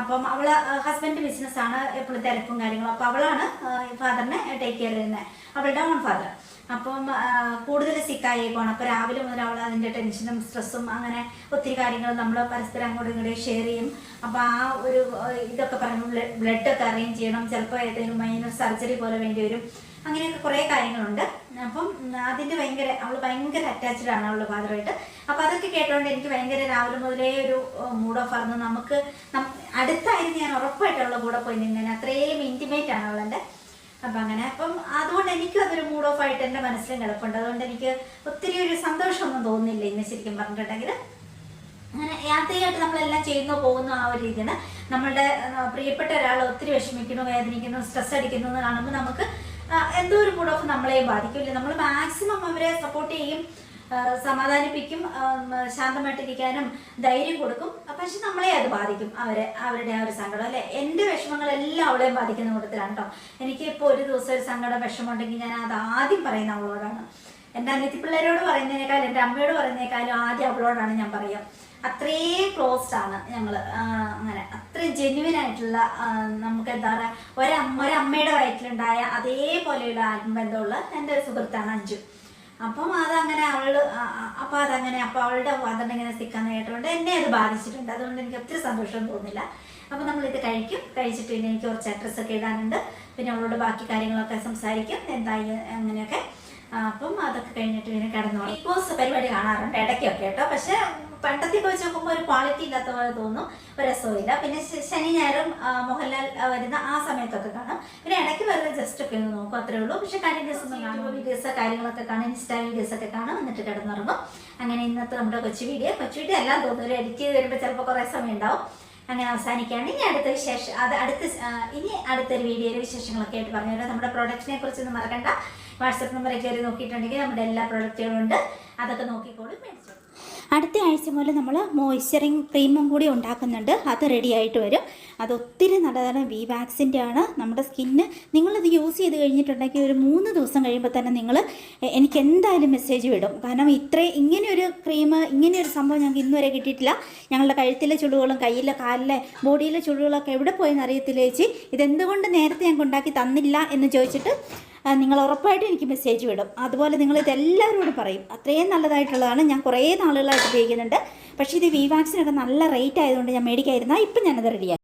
[SPEAKER 1] അപ്പം അവൾ ഹസ്ബൻഡ് ബിസിനസ്സാണ് എപ്പോഴും തിരക്കും കാര്യങ്ങളും. അപ്പോൾ അവളാണ് ഫാദറിനെ ടേക്ക് കെയർ ചെയ്യുന്നത്. അവളുടെ ഓൺ ഫാദർ അപ്പം കൂടുതൽ സിക്കായേക്കുവാണ് അപ്പോൾ രാവിലെ മുതൽ അവൾ അതിന്റെ ടെൻഷനും സ്ട്രെസ്സും അങ്ങനെ ഒത്തിരി കാര്യങ്ങൾ നമ്മൾ പരസ്പരം അങ്ങോട്ടും ഇങ്ങോട്ടും ഷെയർ ചെയ്യും. അപ്പോൾ ആ ഒരു ഇതൊക്കെ പറയുമ്പോൾ ബ്ലഡ് ഒക്കെ അറേഞ്ച് ചെയ്യണം. ചിലപ്പോൾ ഏതെങ്കിലും മൈനർ സർജറി പോലെ വേണ്ടി വരും. അങ്ങനെയൊക്കെ കുറേ കാര്യങ്ങളുണ്ട്. അപ്പം അതിന്റെ ഭയങ്കര അവൾ ഭയങ്കര അറ്റാച്ച്ഡ് ആണ് അവളുടെ ഫാദറായിട്ട് അപ്പോൾ അതൊക്കെ കേട്ടോണ്ട് എനിക്ക് ഭയങ്കര രാവിലെ മുതലേ ഒരു മൂഡ് ഓഫ് ആയിരുന്നു. നമുക്ക് അടുത്തായിരുന്നു ഞാൻ ഉറപ്പായിട്ട് അവളുടെ കൂടെ പോയി നിന്നേനെ. അത്രയും ഇന്റിമേറ്റ് ആണ് അവളെന്റെ അപ്പം അങ്ങനെ. അപ്പം അതുകൊണ്ട് എനിക്കും അതൊരു മൂഡ് ഓഫ് ആയിട്ട് എന്റെ മനസ്സിൽ കിടപ്പുണ്ട്. അതുകൊണ്ട് എനിക്ക് ഒത്തിരി ഒരു സന്തോഷമൊന്നും തോന്നുന്നില്ല ഇന്ന് ശരിക്കും പറഞ്ഞിട്ടുണ്ടെങ്കിൽ അങ്ങനെ യാത്രയായിട്ട് നമ്മളെല്ലാം ചെയ്യുന്നു പോകുന്നു ആ ഒരു രീതിയാണ്. നമ്മളുടെ പ്രിയപ്പെട്ട ഒരാൾ ഒത്തിരി വിഷമിക്കുന്നു വേദനിക്കുന്നു സ്ട്രെസ് അടിക്കുന്നു എന്ന് കാണുമ്പോൾ നമുക്ക് എന്തോ ഒരു മൂഡ് ഓഫ് നമ്മളെയും ബാധിക്കില്ല. നമ്മൾ മാക്സിമം അവരെ സപ്പോർട്ട് ചെയ്യും. സമാധാനിപ്പിക്കും ശാന്തമായിട്ടിരിക്കാനും ധൈര്യം കൊടുക്കും. പക്ഷെ നമ്മളെ അത് ബാധിക്കും അവരെ അവരുടെ ആ ഒരു സങ്കടം അല്ലെ? എന്റെ വിഷമങ്ങളെല്ലാം അവളെയും ബാധിക്കുന്ന കൂട്ടത്തിലാണ് കേട്ടോ എനിക്ക് ഇപ്പോൾ ഒരു ദിവസം ഒരു സങ്കടം വിഷമം ഉണ്ടെങ്കിൽ ഞാൻ അത് ആദ്യം പറയുന്ന അവളോടാണ്. എന്റെ അനിയത്തി പിള്ളേരോട് പറയുന്നതിനേക്കാൾ എന്റെ അമ്മയോട് പറയുന്നതിനേക്കാളും ആദ്യം അവളോടാണ് ഞാൻ പറയുക. അത്രയും ക്ലോസ്ഡ് ആണ് ഞങ്ങൾ അങ്ങനെ അത്രയും ജെന്യുവൻ ആയിട്ടുള്ള നമുക്ക് എന്താ പറയുക ഒരമ്മ ഒരമ്മയുടെ വയറ്റിലുണ്ടായ അതേപോലെയുള്ള ആത്മബന്ധമുള്ള എന്റെ സുഹൃത്താണ് അഞ്ജു. അപ്പം അതങ്ങനെ അവൾ അപ്പം അതങ്ങനെ അപ്പം അവളുടെ വാദം ഇങ്ങനെ സ്ഥിക്കാൻ കേട്ടുകൊണ്ട് എന്നെ അത് ബാധിച്ചിട്ടുണ്ട്. അതുകൊണ്ട് എനിക്ക് ഒത്തിരി സന്തോഷം തോന്നില്ല. അപ്പം നമ്മളിത് കഴിക്കും. കഴിച്ചിട്ട് പിന്നെ എനിക്ക് കുറച്ച് അഡ്രസ്സ് ഒക്കെ ഇടാനുണ്ട്. പിന്നെ അവളോട് ബാക്കി കാര്യങ്ങളൊക്കെ സംസാരിക്കും. എന്തായി അങ്ങനെയൊക്കെ. അപ്പം അതൊക്കെ കഴിഞ്ഞിട്ട് പിന്നെ കിടന്നു ബിഗ് പരിപാടി കാണാറുണ്ട്. ഇടയ്ക്കൊക്കെ കേട്ടോ. പക്ഷെ പണ്ടത്തെയൊക്കെ വെച്ച് നോക്കുമ്പോൾ ഒരു ക്വാളിറ്റി ഇല്ലാത്ത പോലെ തോന്നും. ഒരു രസവുമില്ല. പിന്നെ ശനി ഞായറും മോഹൻലാൽ വരുന്ന ആ സമയത്തൊക്കെ കാണാം. പിന്നെ ഇടയ്ക്ക് വരുന്ന ജസ്റ്റ് ഒക്കെ ഒന്ന് നോക്കും. അത്രേ ഉള്ളൂ. പക്ഷെ കണ്ടിന്യൂസ് ഒന്നും കാണും വീഡിയോസ് കാര്യങ്ങളൊക്കെ കാണാം. ഇൻസ്റ്റാ വീഡിയോസ് ഒക്കെ കാണും. എന്നിട്ട് കിടന്നുറങ്ങും. അങ്ങനെ ഇന്നത്തെ നമ്മുടെ കൊച്ചു വീഡിയോ കൊച്ചു വീഡിയോ എല്ലാം തോന്നുന്നു. എഡിറ്റ് ചെയ്ത് വരുമ്പോൾ ചിലപ്പോൾ കുറേ സമയം ഉണ്ടാവും അങ്ങനെ അവസാനിക്കുകയാണ്. ഇനി അടുത്ത വിശേഷം അത് അടുത്ത ഇനി അടുത്തൊരു വീഡിയോയിൽ വിശേഷങ്ങളൊക്കെ ആയിട്ട് പറഞ്ഞു തരാം നമ്മുടെ പ്രൊഡക്റ്റിനെ കുറിച്ചൊന്നും മറക്കണ്ട. വാട്സപ്പ് നമ്പറൊക്കെ കയറി നോക്കിയിട്ടുണ്ടെങ്കിൽ നമ്മുടെ എല്ലാ പ്രൊഡക്റ്റുകളും ഉണ്ട്. അതൊക്കെ നോക്കിക്കോളും. മേടിച്ചോളൂ അടുത്ത ആഴ്ച മുതൽ നമ്മൾ മോയ്സ്ചറിങ് ക്രീമും കൂടി ഉണ്ടാക്കുന്നുണ്ട്. അത് റെഡി ആയിട്ട് വരും. അത് ഒത്തിരി നല്ലതാണ് വി വാക്സിന്റെ ആണ് നമ്മുടെ സ്കിന്ന്. നിങ്ങളിത് യൂസ് ചെയ്ത് കഴിഞ്ഞിട്ടുണ്ടെങ്കിൽ ഒരു മൂന്ന് ദിവസം കഴിയുമ്പോൾ തന്നെ നിങ്ങൾ എനിക്ക് എന്തായാലും മെസ്സേജ് വിടും. കാരണം ഇത്ര ഇങ്ങനെയൊരു ക്രീം ഇങ്ങനെയൊരു സംഭവം ഞങ്ങൾക്ക് ഇന്നുവരെ കിട്ടിയിട്ടില്ല. ഞങ്ങളുടെ കഴുത്തിലെ ചുളുകളും കയ്യിലെ കാലിലെ ബോഡിയിലെ ചുളിവുകളൊക്കെ എവിടെ പോയെന്ന് അറിയത്തില്ല ചേച്ചി. ഇതെന്തുകൊണ്ട് നേരത്തെ ഞങ്ങൾക്ക് ഉണ്ടാക്കി തന്നില്ല എന്ന് ചോദിച്ചിട്ട് നിങ്ങൾ ഉറപ്പായിട്ടും എനിക്ക് മെസ്സേജ് വിടും. അതുപോലെ നിങ്ങൾ ഇത് എല്ലാവരോടും പറയും. അത്രയും നല്ലതായിട്ടുള്ളതാണ്. ഞാൻ കുറേ നാളുകളായിട്ട് ഉപയോഗിക്കുന്നുണ്ട്. പക്ഷേ ഇത് വി വാക്സിനൊക്കെ നല്ല റേറ്റ് ആയതുകൊണ്ട് ഞാൻ മേടിക്കായിരുന്നാൽ ഇപ്പം ഞാനത് റെഡിയാക്കി